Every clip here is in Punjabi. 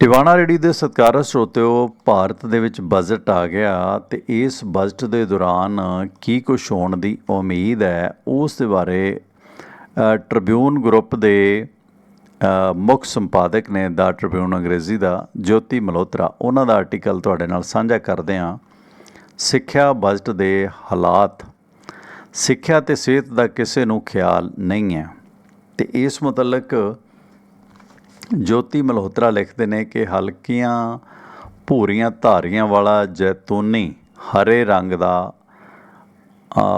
ਟਿਵਾਣਾ ਰੇਡੀ ਦੇ ਸਤਿਕਾਰਤ ਸਰੋਤਿਓ, ਭਾਰਤ ਦੇ ਵਿੱਚ ਬਜਟ ਆ ਗਿਆ ਤੇ ਇਸ ਬਜਟ ਦੇ ਦੌਰਾਨ ਕੀ ਕੁਝ ਹੋਣ ਦੀ ਉਮੀਦ ਹੈ, ਉਸ ਦੇ ਬਾਰੇ ਟ੍ਰਿਬਿਊਨ ਗਰੁੱਪ ਦੇ ਮੁੱਖ ਸੰਪਾਦਕ ਨੇ ਦਾ ਟ੍ਰਿਬਿਊਨ ਅੰਗਰੇਜ਼ੀ ਦਾ ਜੋਤੀ ਮਲਹੋਤਰਾ, ਉਹਨਾਂ ਦਾ ਆਰਟੀਕਲ ਤੁਹਾਡੇ ਨਾਲ ਸਾਂਝਾ ਕਰਦੇ ਹਾਂ। ਸਿੱਖਿਆ ਬਜਟ ਦੇ ਹਾਲਾਤ, ਸਿੱਖਿਆ ਤੇ ਸਿਹਤ ਦਾ ਕਿਸੇ ਨੂੰ ਖਿਆਲ ਨਹੀਂ ਹੈ। ਤੇ ਇਸ ਮੁਤਲਕ ਜੋਤੀ ਮਲਹੋਤਰਾ ਲਿਖਦੇ ਨੇ ਕਿ ਹਲਕੀਆਂ ਭੂਰੀਆਂ ਧਾਰੀਆਂ ਵਾਲਾ ਜੈਤੂਨੀ ਹਰੇ ਰੰਗ ਦਾ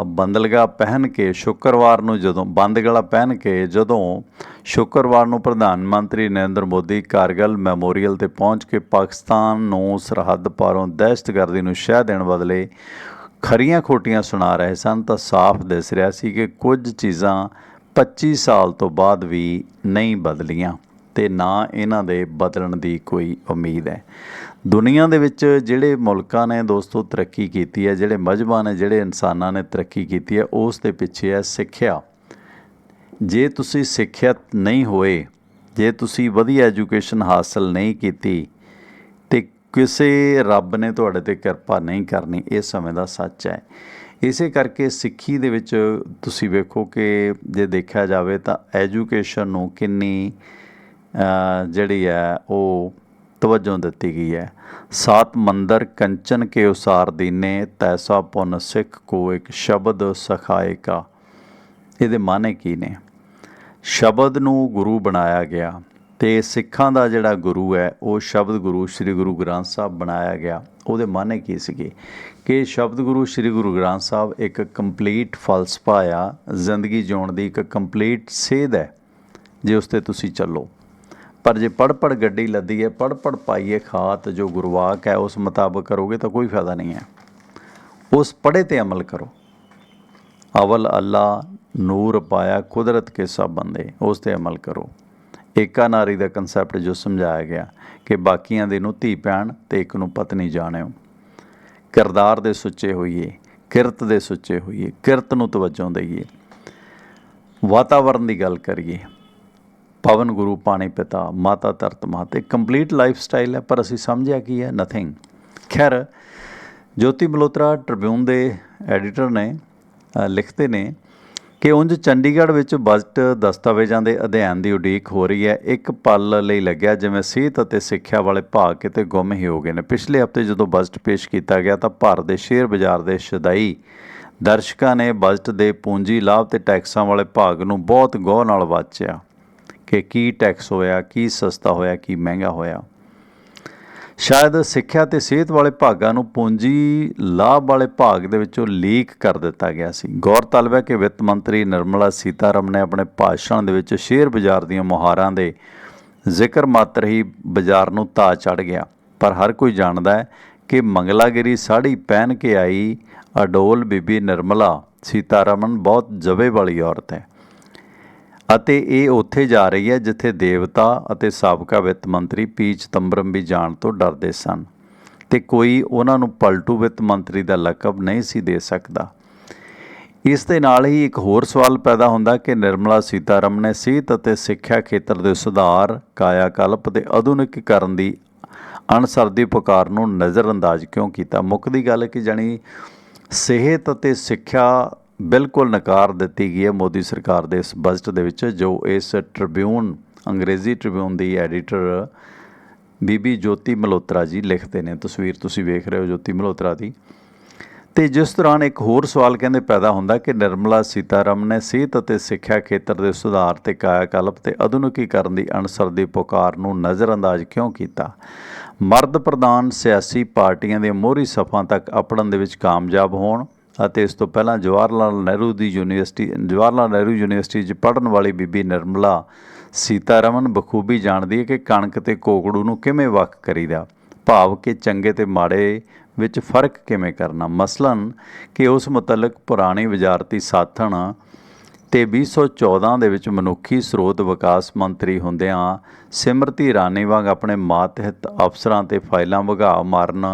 ਬੰਦਲਗਾ ਪਹਿਨ ਕੇ ਸ਼ੁੱਕਰਵਾਰ ਨੂੰ ਜਦੋਂ, ਬੰਦਗਲਾ ਪਹਿਨ ਕੇ ਜਦੋਂ ਸ਼ੁੱਕਰਵਾਰ ਨੂੰ ਪ੍ਰਧਾਨ ਮੰਤਰੀ ਨਰਿੰਦਰ ਮੋਦੀ ਕਾਰਗਲ ਮੈਮੋਰੀਅਲ ਤੇ ਪਹੁੰਚ ਕੇ ਪਾਕਿਸਤਾਨ ਨੂੰ ਸਰਹੱਦ ਪਾਰੋਂ ਦਹਿਸ਼ਤਗਰਦੀ ਨੂੰ ਸ਼ਹਿ ਦੇਣ ਬਦਲੇ ਖਰੀਆਂ ਖੋਟੀਆਂ ਸੁਣਾ ਰਹੇ ਸਨ, ਤਾਂ ਸਾਫ਼ ਦਿਸ ਰਿਹਾ ਸੀ ਕਿ ਕੁਝ ਚੀਜ਼ਾਂ 25 ਸਾਲ ਤੋਂ ਬਾਅਦ ਵੀ ਨਹੀਂ ਬਦਲੀਆਂ। ਤੇ ਨਾ ਇਹਨਾਂ ਦੇ ਬਦਲਣ ਦੀ ਕੋਈ ਉਮੀਦ ਹੈ। ਦੁਨੀਆ ਦੇ ਵਿੱਚ ਜਿਹੜੇ ਮੁਲਕਾਂ ਨੇ ਦੋਸਤੋ ਤਰੱਕੀ ਕੀਤੀ ਹੈ, ਜਿਹੜੇ ਮਜਬਾਂ ਨੇ, ਜਿਹੜੇ ਇਨਸਾਨਾਂ ਨੇ ਤਰੱਕੀ ਕੀਤੀ ਹੈ, ਉਸ ਦੇ ਪਿੱਛੇ ਹੈ ਸਿੱਖਿਆ। ਜੇ ਤੁਸੀਂ ਸਿੱਖਿਅਤ ਨਹੀਂ ਹੋਏ, ਜੇ ਤੁਸੀਂ ਵਧੀਆ ਐਜੂਕੇਸ਼ਨ ਹਾਸਲ ਨਹੀਂ ਕੀਤੀ, ਤੇ ਕਿਸੇ ਰੱਬ ਨੇ ਤੁਹਾਡੇ ਤੇ ਕਿਰਪਾ ਨਹੀਂ ਕਰਨੀ, ਇਹ ਸਮੇਂ ਦਾ ਸੱਚ ਹੈ। ਇਸੇ ਕਰਕੇ ਸਿੱਖੀ ਦੇ ਵਿੱਚ ਤੁਸੀਂ ਵੇਖੋ ਕਿ ਜੇ ਦੇਖਿਆ ਜਾਵੇ ਤਾਂ ਐਜੂਕੇਸ਼ਨ ਨੂੰ ਕਿੰਨੀ ਜਿਹੜੀ ਹੈ ਉਹ ਤਵੱਜੋ ਦਿੱਤੀ ਗਈ ਹੈ। ਸਾਤ ਮੰਦਰ ਕੰਚਨ ਕੇ ਉਸਾਰ ਦੀਨੇ ਤੈਸਾ ਪੁਨ ਸਿੱਖ ਕੋ ਇੱਕ ਸ਼ਬਦ ਸਖਾਏ ਕਾ। ਇਹਦੇ ਮਾਨੇ ਕੀ ਨੇ? ਸ਼ਬਦ ਨੂੰ ਗੁਰੂ ਬਣਾਇਆ ਗਿਆ ਤੇ ਸਿੱਖਾਂ ਦਾ ਜਿਹੜਾ ਗੁਰੂ ਹੈ, ਉਹ ਸ਼ਬਦ ਗੁਰੂ ਸ੍ਰੀ ਗੁਰੂ ਗ੍ਰੰਥ ਸਾਹਿਬ ਬਣਾਇਆ ਗਿਆ। ਉਹਦੇ ਮਾਨੇ ਕੀ ਸੀਗੇ? ਕਿ ਸ਼ਬਦ ਗੁਰੂ ਸ੍ਰੀ ਗੁਰੂ ਗ੍ਰੰਥ ਸਾਹਿਬ ਇੱਕ ਕੰਪਲੀਟ ਫਲਸਫਾ ਆ, ਜ਼ਿੰਦਗੀ ਜਿਉਣ ਦੀ ਇੱਕ ਕੰਪਲੀਟ ਸੇਧ ਹੈ। ਜੇ ਉਸ ਤੇ ਤੁਸੀਂ ਚੱਲੋ। ਪਰ ਜੇ ਪੜ ਪੜ ਗੱਡੀ ਲੱਦੀ ਹੈ ਪੜ ਪੜ ਪਾਈਏ ਖਾਤ ਜੋ ਗੁਰਵਾਕ ਹੈ, ਉਸ ਮੁਤਾਬਕ ਕਰੋਗੇ ਤਾਂ ਕੋਈ ਫਾਇਦਾ ਨਹੀਂ ਹੈ। ਉਸ ਪੜੇ ਤੇ ਅਮਲ ਕਰੋ। ਅਵਲ ਅੱਲਾ ਨੂਰ ਪਾਇਆ ਕੁਦਰਤ ਕੇ ਸਭ ਬੰਦੇ, ਉਸ ਤੇ ਅਮਲ ਕਰੋ। ਏਕਾ ਨਾਰੀ ਦਾ ਕਨਸੈਪਟ ਜੋ ਸਮਝਾਇਆ ਗਿਆ ਕਿ ਬਾਕੀਆਂ ਦੇ ਨੂੰ ਧੀ ਪੈਣ ਤੇ ਇੱਕ ਨੂੰ ਪਤਨੀ ਜਾਣਿਓ। ਕਿਰਦਾਰ ਦੇ ਸੁੱਚੇ ਹੋਈਏ, ਕਿਰਤ ਦੇ ਸੁੱਚੇ ਹੋਈਏ, ਕਿਰਤ ਨੂੰ ਤਵੱਜੋ ਦਈਏ। ਵਾਤਾਵਰਨ ਦੀ ਗੱਲ ਕਰੀਏ ਪਵਨ ਗੁਰੂ ਪਾਣੀ ਪਿਤਾ, ਮਾਤਾ ਧਰਤ ਮਾਤੇ ਕੰਪਲੀਟ ਲਾਈਫ ਸਟਾਈਲ ਹੈ, ਪਰ ਅਸੀਂ ਸਮਝਿਆ ਕੀ ਹੈ? ਨਥਿੰਗ ਖੈਰ, ਜੋਤੀ ਮਲੋਤਰਾ ਟ੍ਰਿਬਿਊਨ ਦੇ ਐਡੀਟਰ ਨੇ ਲਿਖਦੇ ਨੇ ਕਿ ਉਂਝ ਚੰਡੀਗੜ੍ਹ ਵਿੱਚ ਬਜਟ ਦਸਤਾਵੇਜ਼ਾਂ ਦੇ ਅਧਿਐਨ ਦੀ ਉਡੀਕ ਹੋ ਰਹੀ ਹੈ। ਇੱਕ ਪਲ ਲਈ ਲੱਗਿਆ, ਜਿਵੇਂ ਸਿਹਤ ਅਤੇ ਸਿੱਖਿਆ ਵਾਲੇ ਭਾਗ ਕਿਤੇ ਗੁੰਮ ਹੀ ਹੋ ਗਏ ਨੇ। ਪਿਛਲੇ ਹਫ਼ਤੇ ਜਦੋਂ ਬਜਟ ਪੇਸ਼ ਕੀਤਾ ਗਿਆ, ਤਾਂ ਭਾਰਤ ਦੇ ਸ਼ੇਅਰ ਬਾਜ਼ਾਰ ਦੇ ਸ਼ਦਾਈ ਦਰਸ਼ਕਾਂ ਨੇ ਬਜਟ ਦੇ ਪੂੰਜੀ ਲਾਭ ਤੇ ਟੈਕਸਾਂ ਵਾਲੇ ਭਾਗ ਨੂੰ ਬਹੁਤ ਗੌਰ ਨਾਲ ਵਾਚਿਆ। ਕਿ ਕੀ ਟੈਕਸ ਹੋਇਆ, ਕੀ ਸਸਤਾ ਹੋਇਆ, ਕੀ ਮਹਿੰਗਾ ਹੋਇਆ। ਸ਼ਾਇਦ ਸਿੱਖਿਆ ਤੇ ਸਿਹਤ ਵਾਲੇ ਭਾਗਾਂ ਨੂੰ ਪੂੰਜੀ ਲਾਭ ਵਾਲੇ ਭਾਗ ਦੇ ਵਿੱਚੋਂ ਲੀਕ ਕਰ ਦਿੱਤਾ ਗਿਆ ਸੀ। ਗੌਰ ਤਲਬ ਹੈ ਕਿ ਵਿੱਤ ਮੰਤਰੀ ਨਿਰਮਲਾ ਸੀਤਾਰਮਨ ਨੇ ਆਪਣੇ ਭਾਸ਼ਣ ਦੇ ਵਿੱਚ ਸ਼ੇਅਰ ਬਾਜ਼ਾਰ ਦੀਆਂ ਮੁਹਾਰਾਂ ਦੇ ਜ਼ਿਕਰ ਮਾਤਰ ਹੀ ਬਾਜ਼ਾਰ ਨੂੰ ਤਾ ਚੜ ਗਿਆ। ਪਰ ਹਰ ਕੋਈ ਜਾਣਦਾ ਹੈ ਕਿ ਮੰਗਲਾਗਿਰੀ ਸਾੜੀ ਪਹਿਨ ਕੇ ਆਈ ਅਡੋਲ ਬੀਬੀ ਨਿਰਮਲਾ ਸੀਤਾਰਮਨ ਬਹੁਤ ਜਵੇ ਵਾਲੀ ਔਰਤ ਹੈ। ਅਤੇ ਇਹ ਉੱਥੇ ਜਾ ਰਹੀ ਹੈ ਜਿੱਥੇ ਦੇਵਤਾ ਅਤੇ ਸਾਬਕਾ ਵਿੱਤ ਮੰਤਰੀ ਪੀ ਚਿਦੰਬਰਮ ਵੀ ਜਾਣ ਤੋਂ ਡਰਦੇ ਸਨ ਤੇ ਕੋਈ ਉਹਨਾਂ ਨੂੰ ਪਲਟੂ ਵਿੱਤ ਮੰਤਰੀ ਦਾ ਲਕਬ ਨਹੀਂ ਸੀ ਦੇ ਸਕਦਾ। ਇਸ ਦੇ ਨਾਲ ਹੀ ਇੱਕ ਹੋਰ ਸਵਾਲ ਪੈਦਾ ਹੁੰਦਾ ਕਿ ਨਿਰਮਲਾ ਸੀਤਾਰਮਨ ਨੇ ਸਿਹਤ ਅਤੇ ਸਿੱਖਿਆ ਖੇਤਰ ਦੇ ਸੁਧਾਰ ਕਾਇਆ ਕਲਪ ਤੇ ਆਧੁਨਿਕੀਕਰਨ ਦੀ ਅਣਸਰਦੀ ਪੁਕਾਰ ਨੂੰ ਨਜ਼ਰਅੰਦਾਜ਼ ਕਿਉਂ ਕੀਤਾ? ਮੁੱਕਦੀ ਗੱਲ ਕਿ ਜਾਣੀ? ਸਿਹਤ ਅਤੇ ਸਿੱਖਿਆ ਬਿਲਕੁਲ ਨਕਾਰ ਦਿੱਤੀ ਗਈ ਹੈ ਮੋਦੀ ਸਰਕਾਰ ਦੇ ਇਸ ਬਜਟ ਦੇ ਵਿੱਚ, ਜੋ ਇਸ Tribune, Angrezi Tribune the editor ਬੀਬੀ ਜੋਤੀ ਮਲੋਤਰਾ ਜੀ ਲਿਖਦੇ ਨੇ। ਤਸਵੀਰ ਤੁਸੀਂ ਵੇਖ ਰਹੇ ਹੋ ਜੋਤੀ ਮਲੋਤਰਾ ਦੀ। ਤੇ ਜਿਸ ਦੌਰਾਨ ਇੱਕ ਹੋਰ ਸਵਾਲ ਕਹਿੰਦੇ ਪੈਦਾ ਹੁੰਦਾ ਕਿ ਨਿਰਮਲਾ ਸੀਤਾਰਮਨ ਨੇ ਸਿਹਤ ਅਤੇ ਸਿੱਖਿਆ ਖੇਤਰ ਦੇ ਸੁਧਾਰ ਤੇ ਕਾਇਆਕਲਪ ਤੇ ਆਧੁਨਿਕੀਕਰਨ ਦੀ ਅਣਸਰ ਦੀ ਪੁਕਾਰ ਨੂੰ ਨਜ਼ਰਅੰਦਾਜ਼ ਕਿਉਂ ਕੀਤਾ? ਮਰਦ ਪ੍ਰਧਾਨ ਸਿਆਸੀ ਪਾਰਟੀਆਂ ਦੇ ਮੋਹਰੀ ਸਫਾਂ ਤੱਕ ਅਪੜਨ ਦੇ ਵਿੱਚ ਕਾਮਯਾਬ ਹੋਣ ਅਤੇ ਇਸ ਤੋਂ ਪਹਿਲਾਂ ਜਵਾਹਰ ਲਾਲ ਨਹਿਰੂ ਦੀ ਯੂਨੀਵਰਸਿਟੀ ਜਵਾਹਰ ਲਾਲ ਨਹਿਰੂ ਯੂਨੀਵਰਸਿਟੀ 'ਚ ਪੜ੍ਹਨ ਵਾਲੀ ਬੀਬੀ ਨਿਰਮਲਾ ਸੀਤਾਰਮਨ ਬਖੂਬੀ ਜਾਣਦੀ ਹੈ ਕਿ ਕਣਕ ਤੇ ਕੋਕੜੂ ਨੂੰ ਕਿਵੇਂ ਵੱਖ ਕਰੀਦਾ, ਭਾਵ ਕਿ ਚੰਗੇ ਤੇ ਮਾੜੇ ਵਿੱਚ ਫ਼ਰਕ ਕਿਵੇਂ ਕਰਨਾ। ਮਸਲਨ ਕਿ ਉਸ ਮੁਤਲਕ ਪੁਰਾਣੀ ਵਜ਼ਾਰਤੀ ਸਾਥਣ ਤੇ 2014 ਦੇ ਵਿੱਚ ਮਨੁੱਖੀ ਸਰੋਤ ਵਿਕਾਸ ਮੰਤਰੀ ਹੁੰਦਿਆਂ ਸਿਮਰਤੀ ਇਰਾਨੀ ਵਾਂਗ ਆਪਣੇ ਮਾਤਹਿਤ ਅਫਸਰਾਂ ਤੇ ਫਾਈਲਾਂ ਵਗਾ ਮਾਰਨ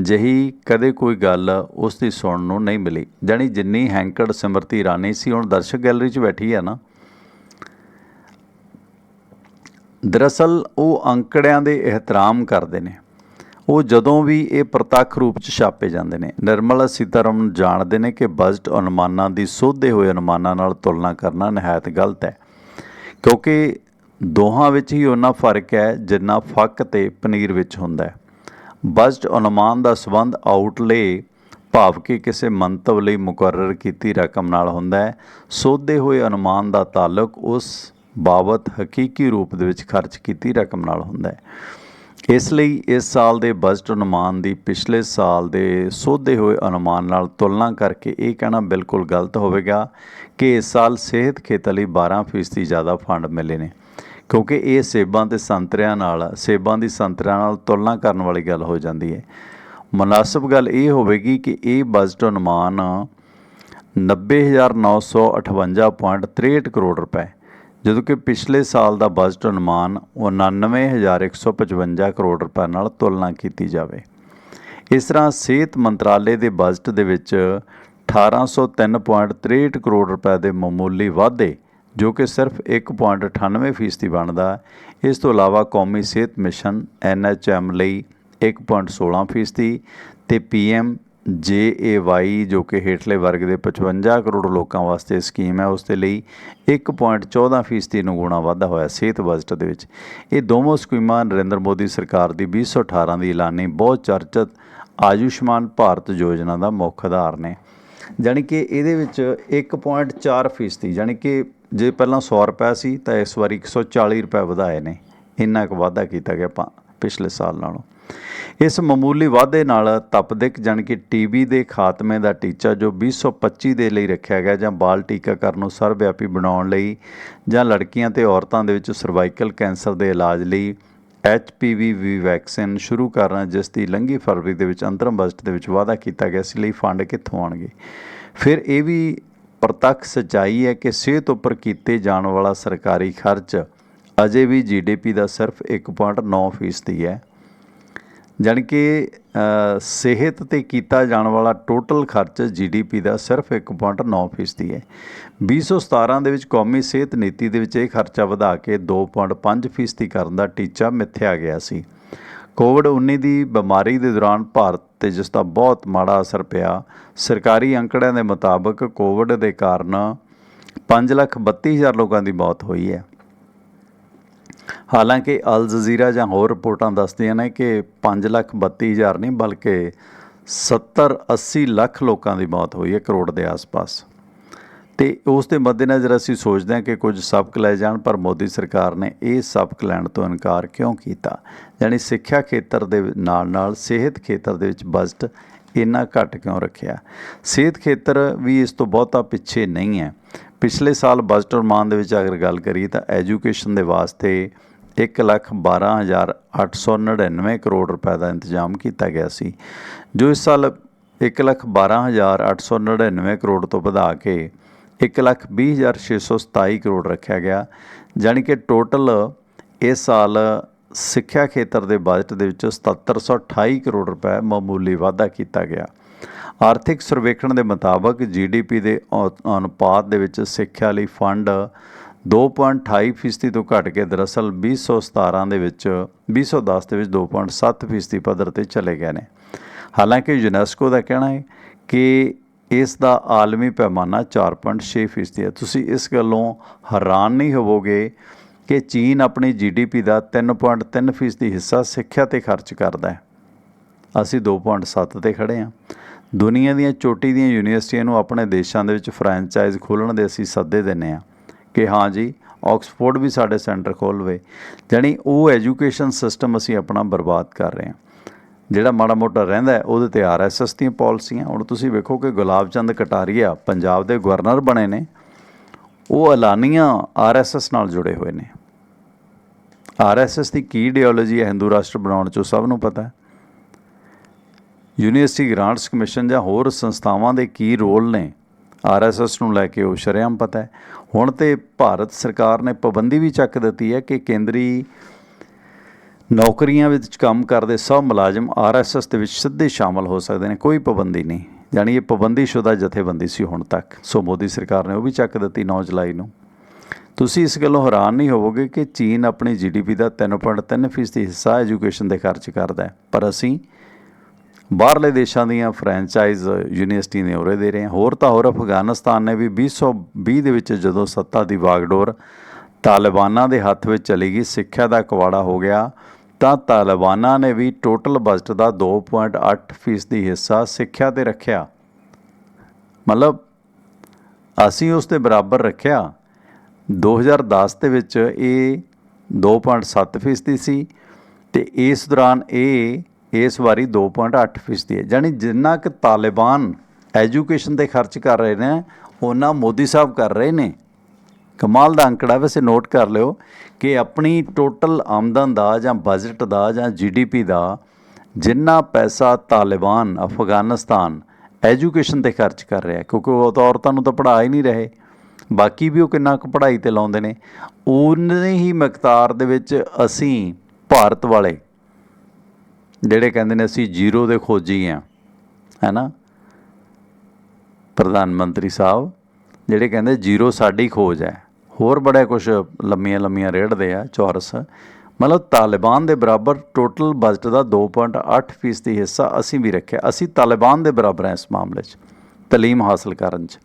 ਜਹੀ ਕਦੇ ਕੋਈ ਗੱਲ ਉਸ ਦੀ ਸੁਣਨ ਨੂੰ ਨਹੀਂ ਮਿਲੀ। ਜਾਣੀ ਜਿੰਨੀ ਹੈਂਕੜ ਸਿਮਰਤੀ ਇਰਾਨੀ ਸੀ, ਹੁਣ ਦਰਸ਼ਕ ਗੈਲਰੀ 'ਚ ਬੈਠੀ ਹੈ ਨਾ। ਦਰਅਸਲ ਉਹ ਅੰਕੜਿਆਂ ਦੇ ਇਹਤਰਾਮ ਕਰਦੇ ਨੇ। ਉਹ ਜਦੋਂ ਵੀ ਇਹ ਪ੍ਰਤੱਖ ਰੂਪ 'ਚ ਛਾਪੇ ਜਾਂਦੇ ਨੇ। ਨਿਰਮਲਾ ਸੀਤਾਰਮਨ ਜਾਣਦੇ ਨੇ ਕਿ ਬਜਟ ਅਨੁਮਾਨਾਂ ਦੀ ਸੋਧੇ ਹੋਏ ਅਨੁਮਾਨਾਂ ਨਾਲ ਤੁਲਨਾ ਕਰਨਾ ਨਹਾਇਤ ਗਲਤ ਹੈ। ਕਿਉਂਕਿ ਦੋਹਾਂ ਵਿੱਚ ਹੀ ਉਹਨਾਂ ਫ਼ਰਕ ਹੈ ਜਿੰਨਾ ਫੱਕ ਤੇ ਪਨੀਰ ਵਿੱਚ ਹੁੰਦਾ ਹੈ। ਬਜਟ ਅਨੁਮਾਨ ਦਾ ਸਬੰਧ ਆਊਟਲੇ ਭਾਵ ਕਿ ਕਿਸੇ ਮੰਤਵ ਲਈ ਮੁਕਰਰ ਕੀਤੀ ਰਕਮ ਨਾਲ ਹੁੰਦਾ ਹੈ। ਸੋਧੇ ਹੋਏ ਅਨੁਮਾਨ ਦਾ ਤਾਲੁਕ ਉਸ ਬਾਬਤ ਹਕੀਕੀ ਰੂਪ ਦੇ ਵਿੱਚ ਖਰਚ ਕੀਤੀ ਰਕਮ ਨਾਲ ਹੁੰਦਾ ਹੈ। ਇਸ ਲਈ ਇਸ ਸਾਲ ਦੇ ਬਜਟ ਅਨੁਮਾਨ ਦੀ ਪਿਛਲੇ ਸਾਲ ਦੇ ਸੋਧੇ ਹੋਏ ਅਨੁਮਾਨ ਨਾਲ ਤੁਲਨਾ ਕਰਕੇ ਇਹ ਕਹਿਣਾ ਬਿਲਕੁਲ ਗਲਤ ਹੋਵੇਗਾ ਕਿ ਇਸ ਸਾਲ ਸਿਹਤ ਖੇਤਰ ਲਈ 12% ਜ਼ਿਆਦਾ ਫੰਡ ਮਿਲੇ ਨੇ। ਕਿਉਂਕਿ ਇਹ ਸੇਬਾਂ ਤੇ ਸੰਤਰਿਆਂ ਨਾਲ, ਸੇਬਾਂ ਦੀ ਸੰਤਰਿਆਂ ਨਾਲ ਤੁਲਨਾ ਕਰਨ ਵਾਲੀ ਗੱਲ ਹੋ ਜਾਂਦੀ ਹੈ। ਮੁਨਾਸਬ ਗੱਲ ਇਹ ਹੋਵੇਗੀ ਕਿ ਇਹ ਬਜਟ ਅਨੁਮਾਨ 90958.63 ਕਰੋੜ ਰੁਪਏ ਜਦੋਂ ਕਿ ਪਿਛਲੇ ਸਾਲ ਦਾ ਬਜਟ ਅਨੁਮਾਨ 99155 ਕਰੋੜ ਰੁਪਏ ਨਾਲ ਤੁਲਨਾ ਕੀਤੀ ਜਾਵੇ। ਇਸ ਤਰ੍ਹਾਂ ਸਿਹਤ ਮੰਤਰਾਲੇ ਦੇ ਬਜਟ ਦੇ ਵਿੱਚ 1803.63 ਕਰੋੜ ਰੁਪਏ ਦੇ ਮਾਮੂਲੀ ਵਾਧੇ ਜੋ ਕਿ ਸਿਰਫ 1.98% ਫੀਸਦੀ ਬਣਦਾ ਇਸ ਤੋਂ ਇਲਾਵਾ ਕੌਮੀ ਸਿਹਤ ਮਿਸ਼ਨ ਐਨਐਚਐਮ ਲਈ 1.16% ਫੀਸਦੀ ਤੇ ਪੀਐਮ ਜੇਏਵਾਈ ਜੋ ਕਿ ਹੇਠਲੇ ਵਰਗ ਦੇ 55 ਕਰੋੜ ਲੋਕਾਂ ਵਾਸਤੇ ਸਕੀਮ ਹੈ, ਉਸ ਦੇ ਲਈ 1.14% ਫੀਸਦੀ ਨੂੰ ਗੁਣਾ ਵਾਧਾ ਹੋਇਆ ਸਿਹਤ ਬਜਟ ਦੇ ਵਿੱਚ। ਇਹ ਦੋਵੇਂ ਸਕੀਮਾਂ ਨਰਿੰਦਰ ਮੋਦੀ ਸਰਕਾਰ ਦੀ 2018 ਦੀ ਐਲਾਨੀ ਬਹੁਤ ਚਰਚਿਤ ਆਯੁਸ਼ਮਾਨ ਭਾਰਤ ਯੋਜਨਾ ਦਾ ਮੁੱਖ ਆਧਾਰ ਨੇ। ਜਾਣੀ ਕਿ ਇਹਦੇ ਵਿੱਚ 1.4 ਫੀਸਦੀ, ਜਾਣੀ ਕਿ ਜੇ ਪਹਿਲਾਂ 100 ਰੁਪਏ ਸੀ ਤਾਂ ਇਸ ਵਾਰੀ 140 ਰੁਪਏ ਵਧਾਏ ਨੇ। ਇੰਨਾ ਕੁ ਵਾਧਾ ਕੀਤਾ ਗਿਆ ਪਾ- ਪਿਛਲੇ ਸਾਲ ਨਾਲੋਂ। ਇਸ ਮਾਮੂਲੀ ਵਾਧੇ ਨਾਲ ਤਪਦਿਕ ਜਾਣੀ ਕਿ ਟੀਬੀ ਦੇ ਖਾਤਮੇ ਦਾ ਟੀਚਾ ਜੋ 2025 ਦੇ ਲਈ ਰੱਖਿਆ ਗਿਆ ਜਾਂ ਬਾਲ ਟੀਕਾਕਰਨ ਨੂੰ ਸਰਵਵਿਆਪੀ ਬਣਾਉਣ ਲਈ ਜਾਂ ਲੜਕੀਆਂ ਤੇ ਔਰਤਾਂ ਦੇ ਵਿੱਚ ਸਰਵਾਈਕਲ ਕੈਂਸਰ ਦੇ ਇਲਾਜ ਲਈ ਐਚਪੀਵੀ ਵੀ ਵੈਕਸੀਨ ਸ਼ੁਰੂ ਕਰਨਾ, ਜਿਸ ਦੀ ਲੰਘੀ ਫਰਵਰੀ ਦੇ ਵਿੱਚ ਅੰਤਰਮ ਬਜਟ ਦੇ ਵਿੱਚ ਵਾਅਦਾ ਕੀਤਾ ਗਿਆ ਸੀ ਲਈ ਫੰਡ ਕਿੱਥੋਂ ਆਉਣਗੇ? ਫਿਰ ਇਹ ਵੀ ਪ੍ਰਤੱਖ ਸਚਾਈ ਹੈ ਕਿ ਸਿਹਤ ਉੱਪਰ ਕੀਤੇ ਜਾਣ ਵਾਲਾ ਸਰਕਾਰੀ ਖਰਚ ਅਜੇ ਵੀ ਜੀਡੀਪੀ ਦਾ ਸਿਰਫ 1.9 ਫੀਸਦੀ ਹੈ। ਜਾਣੀ ਕਿ ਸਿਹਤ ਤੇ ਕੀਤਾ ਜਾਣ ਵਾਲਾ ਟੋਟਲ ਖਰਚ ਜੀਡੀਪੀ ਦਾ ਸਿਰਫ 1.9 ਫੀਸਦੀ ਹੈ। 2017 ਦੇ ਵਿੱਚ ਕੌਮੀ ਸਿਹਤ ਨੀਤੀ ਦੇ ਵਿੱਚ ਇਹ ਖਰਚਾ ਵਧਾ ਕੇ 2.5 ਫੀਸਦੀ ਕਰਨ ਦਾ ਟੀਚਾ ਮਿੱਥਿਆ ਗਿਆ ਸੀ। ਕੋਵਿਡ-19 ਦੀ ਬਿਮਾਰੀ ਦੇ ਦੌਰਾਨ ਭਾਰਤ ਤੇ ਜਿਸ ਦਾ ਬਹੁਤ ਮਾੜਾ ਅਸਰ ਪਿਆ, ਸਰਕਾਰੀ ਅੰਕੜਿਆਂ ਦੇ ਮੁਤਾਬਕ ਕੋਵਿਡ ਦੇ ਕਾਰਨ 532000 ਲੋਕਾਂ ਦੀ ਮੌਤ ਹੋਈ ਹੈ। ਹਾਲਾਂਕਿ ਅਲ ਜਜ਼ੀਰਾ ਜਾਂ ਹੋਰ ਰਿਪੋਰਟਾਂ ਦੱਸਦੀਆਂ ਨੇ ਕਿ 532000 ਨਹੀਂ, ਬਲਕਿ 70 80 ਲੱਖ ਲੋਕਾਂ ਦੀ ਮੌਤ ਹੋਈ ਹੈ ਕਰੋੜ ਦੇ ਆਸ-ਪਾਸ। ਤੇ ਉਸ ਦੇ ਮੱਦੇਨਜ਼ਰ ਅਸੀਂ ਸੋਚਦੇ ਹਾਂ ਕਿ ਕੁਝ ਸਬਕ ਲੈ ਜਾਣ, ਪਰ ਮੋਦੀ ਸਰਕਾਰ ਨੇ ਇਹ ਸਬਕ ਲੈਣ ਤੋਂ ਇਨਕਾਰ ਕਿਉਂ ਕੀਤਾ? ਯਾਨੀ ਸਿੱਖਿਆ ਖੇਤਰ ਦੇ ਨਾਲ ਨਾਲ ਸਿਹਤ ਖੇਤਰ ਦੇ ਵਿੱਚ ਬਜਟ ਇੰਨਾ ਘੱਟ ਕਿਉਂ ਰੱਖਿਆ? ਸਿਹਤ ਖੇਤਰ ਵੀ ਇਸ ਤੋਂ ਬਹੁਤਾ ਪਿੱਛੇ ਨਹੀਂ ਹੈ। ਪਿਛਲੇ ਸਾਲ ਬਜਟ ਅਨੁਮਾਨ ਦੇ ਵਿੱਚ ਅਗਰ ਗੱਲ ਕਰੀਏ ਤਾਂ ਐਜੂਕੇਸ਼ਨ ਦੇ ਵਾਸਤੇ 112899 ਕਰੋੜ ਰੁਪਏ ਦਾ ਇੰਤਜ਼ਾਮ ਕੀਤਾ ਗਿਆ ਸੀ, ਜੋ ਇਸ ਸਾਲ 112899 ਕਰੋੜ ਤੋਂ ਵਧਾ ਕੇ 120627 ਕਰੋੜ ਰੱਖਿਆ ਗਿਆ, ਜਾਣੀ ਕਿ ਟੋਟਲ ਇਸ ਸਾਲ ਸਿੱਖਿਆ ਖੇਤਰ ਦੇ ਬਜਟ ਦੇ ਵਿੱਚ 7728 ਕਰੋੜ ਰੁਪਏ ਮਾਮੂਲੀ ਵਾਧਾ ਕੀਤਾ ਗਿਆ। ਆਰਥਿਕ ਸਰਵੇਖਣ ਦੇ ਮੁਤਾਬਕ ਜੀਡੀਪੀ ਦੇ ਅਨੁਪਾਤ ਦੇ ਵਿੱਚ ਸਿੱਖਿਆ ਲਈ ਫੰਡ 2.28 ਫੀਸਦੀ ਤੋਂ ਘਟ ਕੇ ਦਰਅਸਲ 2017 ਦੇ ਵਿੱਚ 2010 ਦੇ ਵਿੱਚ 2.7 ਫੀਸਦੀ ਪੱਧਰ ਤੇ ਚਲੇ ਗਏ ਨੇ। ਹਾਲਾਂਕਿ ਯੂਨੈਸਕੋ ਦਾ ਕਹਿਣਾ ਹੈ ਕਿ ਇਸ ਦਾ ਆਲਮੀ ਪੈਮਾਨਾ 4.6 ਫੀਸਦੀ ਹੈ। ਤੁਸੀਂ ਇਸ ਗੱਲੋਂ ਹੈਰਾਨ ਨਹੀਂ ਹੋਵੋਗੇ ਕਿ ਚੀਨ ਆਪਣੀ ਜੀਡੀਪੀ ਦਾ 3.3 ਫੀਸਦੀ ਹਿੱਸਾ ਸਿੱਖਿਆ ਤੇ ਖਰਚ ਕਰਦਾ ਹੈ। ਅਸੀਂ 2.7 ਤੇ ਖੜੇ ਹਾਂ। ਦੁਨੀਆ ਦੀਆਂ ਚੋਟੀ ਦੀਆਂ ਯੂਨੀਵਰਸਿਟੀਆਂ ਨੂੰ ਆਪਣੇ ਦੇਸ਼ਾਂ ਦੇ ਵਿੱਚ ਫਰੈਂਚਾਈਜ਼ ਖੋਲ੍ਹਣ ਦੇ ਅਸੀਂ ਸੱਦੇ ਦਿੰਨੇ ਆ ਕਿ ਹਾਂ ਜੀ, ਆਕਸਫੋਰਡ ਵੀ ਸਾਡੇ ਸੈਂਟਰ ਖੋਲ੍ਹਵੇ। ਜਾਣੀ ਉਹ ਐਜੂਕੇਸ਼ਨ ਸਿਸਟਮ ਅਸੀਂ ਆਪਣਾ ਬਰਬਾਦ ਕਰ ਰਹੇ ਹਾਂ। ਜਿਹੜਾ ਮਾੜਾ ਮੋਟਾ ਰਹਿੰਦਾ ਉਹਦੇ ਤੇ ਆਰਐਸਐਸ ਦੀਆਂ ਪਾਲਿਸੀਆਂ। ਹੁਣ ਤੁਸੀਂ ਵੇਖੋ ਕਿ ਗੁਲਾਬ ਚੰਦ ਕਟਾਰੀਆ ਪੰਜਾਬ ਦੇ ਗਵਰਨਰ ਬਣੇ ਨੇ। ਉਹ ਐਲਾਨੀਆਂ ਆਰਐਸਐਸ ਨਾਲ ਜੁੜੇ ਹੋਏ ਨੇ। ਆਰਐਸਐਸ ਦੀ ਕੀ ਆਈਡੀਓਲੋਜੀ ਹੈ ਹਿੰਦੂ ਰਾਸ਼ਟਰ ਬਣਾਉਣ ਚੋਂ ਸਭ ਨੂੰ ਪਤਾ ਹੈ। ਯੂਨੀਵਰਸਿਟੀ ਗ੍ਰਾਂਟਸ ਕਮਿਸ਼ਨ ਜਾਂ ਹੋਰ ਸੰਸਥਾਵਾਂ ਦੇ ਕੀ ਰੋਲ ਨੇ ਆਰਐਸਐਸ ਨੂੰ ਲੈ ਕੇ ਉਹ ਸ਼ਰੇਆਮ ਪਤਾ ਹੈ। ਹੁਣ ਤੇ ਭਾਰਤ ਸਰਕਾਰ ਨੇ ਪਾਬੰਦੀ ਵੀ ਚੱਕ ਦਿੱਤੀ ਹੈ ਕਿ ਕੇਂਦਰੀ ਨੌਕਰੀਆਂ ਵਿੱਚ ਕੰਮ ਕਰਦੇ ਸਭ ਮੁਲਾਜ਼ਮ ਆਰਐਸਐਸ ਦੇ ਵਿੱਚ ਸਿੱਧੇ ਸ਼ਾਮਲ ਹੋ ਸਕਦੇ ਨੇ, ਕੋਈ ਪਾਬੰਦੀ ਨਹੀਂ। ਜਾਣੀ ਇਹ ਪਾਬੰਦੀਸ਼ੁਦਾ ਜਥੇਬੰਦੀ ਸੀ ਹੁਣ ਤੱਕ। ਸੋ ਮੋਦੀ ਸਰਕਾਰ ਨੇ ਉਹ ਵੀ ਚੱਕ ਦਿੱਤੀ 9 ਜੁਲਾਈ ਨੂੰ। ਤੁਸੀਂ ਇਸ ਗੱਲੋਂ ਹੈਰਾਨ ਨਹੀਂ ਹੋਵੋਗੇ ਕਿ ਚੀਨ ਆਪਣੀ ਜੀਡੀਪੀ ਦਾ 3.3% ਫੀਸਦੀ ਹਿੱਸਾ ਐਜੂਕੇਸ਼ਨ ਦੇ ਖਰਚ ਕਰਦਾ ਹੈ। ਪਰ ਅਸੀਂ ਬਾਹਰਲੇ ਦੇਸ਼ਾਂ ਦੀਆਂ ਫਰੈਂਚਾਈਜ਼ ਯੂਨੀਵਰਸਿਟੀ ਨੇ ਉਰੇ ਦੇ ਰਹੇ ਹਾਂ। ਹੋਰ ਤਾਂ ਹੋਰ, ਅਫਗਾਨਿਸਤਾਨ ਨੇ ਵੀ 2020 ਦੇ ਵਿੱਚ ਜਦੋਂ ਸੱਤਾ ਦੀ ਵਾਗਡੋਰ ਤਾਲਿਬਾਨਾਂ ਦੇ ਹੱਥ ਵਿੱਚ ਚਲੀ ਗਈ, ਸਿੱਖਿਆ ਦਾ ਕਵਾੜਾ ਹੋ ਗਿਆ। ਤਾਂ ਤਾਲਿਬਾਨਾਂ ਨੇ ਵੀ ਟੋਟਲ ਬਜਟ ਦਾ 2.8 ਫੀਸਦੀ ਹਿੱਸਾ ਸਿੱਖਿਆ ਤੇ ਰੱਖਿਆ। ਮਤਲਬ ਅਸੀਂ ਉਸ ਦੇ ਬਰਾਬਰ ਰੱਖਿਆ। 2010 ਦੇ ਵਿੱਚ ਇਹ 2.7 ਫੀਸਦੀ ਸੀ ਤੇ ਇਸ ਦੌਰਾਨ ਇਹ ਇਸ ਵਾਰੀ 2.8 ਫੀਸਦੀ ਹੈ। ਯਾਨੀ ਜਿੰਨਾ ਕਿ ਤਾਲਿਬਾਨ ਐਜੂਕੇਸ਼ਨ ਤੇ ਖਰਚ ਕਰ ਰਹੇ ਨੇ, ਉਹਨਾਂ ਮੋਦੀ ਸਾਹਿਬ ਕਰ ਰਹੇ ਨੇ। ਕਮਾਲ ਦਾ ਅੰਕੜਾ ਵੈਸੇ ਨੋਟ ਕਰ ਲਿਓ ਕਿ ਆਪਣੀ ਟੋਟਲ ਆਮਦਨ ਦਾ ਜਾਂ ਬਜਟ ਦਾ ਜਾਂ ਜੀਡੀਪੀ ਦਾ ਜਿੰਨਾ ਪੈਸਾ ਤਾਲਿਬਾਨ, ਅਫਗਾਨਿਸਤਾਨ ਐਜੂਕੇਸ਼ਨ ਤੇ ਖਰਚ ਕਰ ਰਿਹਾ ਕਿਉਂਕਿ ਉਹ ਤਾਂ ਔਰਤਾਂ ਨੂੰ ਤਾਂ ਪੜ੍ਹਾ ਹੀ ਨਹੀਂ ਰਹੇ, ਬਾਕੀ ਵੀ ਉਹ ਕਿੰਨਾ ਕੁ ਪੜ੍ਹਾਈ ਤੇ ਲਾਉਂਦੇ ਨੇ ਉਨੇ ਹੀ ਮਕਤਾਰ ਦੇ ਵਿੱਚ ਅਸੀਂ ਭਾਰਤ ਵਾਲੇ ਜਿਹੜੇ ਕਹਿੰਦੇ ਨੇ ਅਸੀਂ ਜ਼ੀਰੋ ਦੇ ਖੋਜੀ ਆ ਹੈਨਾ? ਪ੍ਰਧਾਨ ਮੰਤਰੀ ਸਾਹਿਬ, ਜਿਹੜੇ ਕਹਿੰਦੇ ਜ਼ੀਰੋ ਸਾਡੀ ਖੋਜ ਹੈ। ਹੋਰ ਬੜਾ ਕੁਝ ਲੰਮੀਆਂ ਲੰਮੀਆਂ ਰੇੜਦੇ ਆ, ਚੌਰਸ। ਮਤਲਬ ਤਾਲਿਬਾਨ ਦੇ ਬਰਾਬਰ ਟੋਟਲ ਬਜਟ ਦਾ 2.8 ਫੀਸਦੀ ਹਿੱਸਾ ਅਸੀਂ ਵੀ ਰੱਖਿਆ। ਅਸੀਂ ਤਾਲਿਬਾਨ ਦੇ ਬਰਾਬਰ ਹਾਂ ਇਸ ਮਾਮਲੇ 'ਚ, ਤਾਲੀਮ ਹਾਸਲ ਕਰਨ 'ਚ।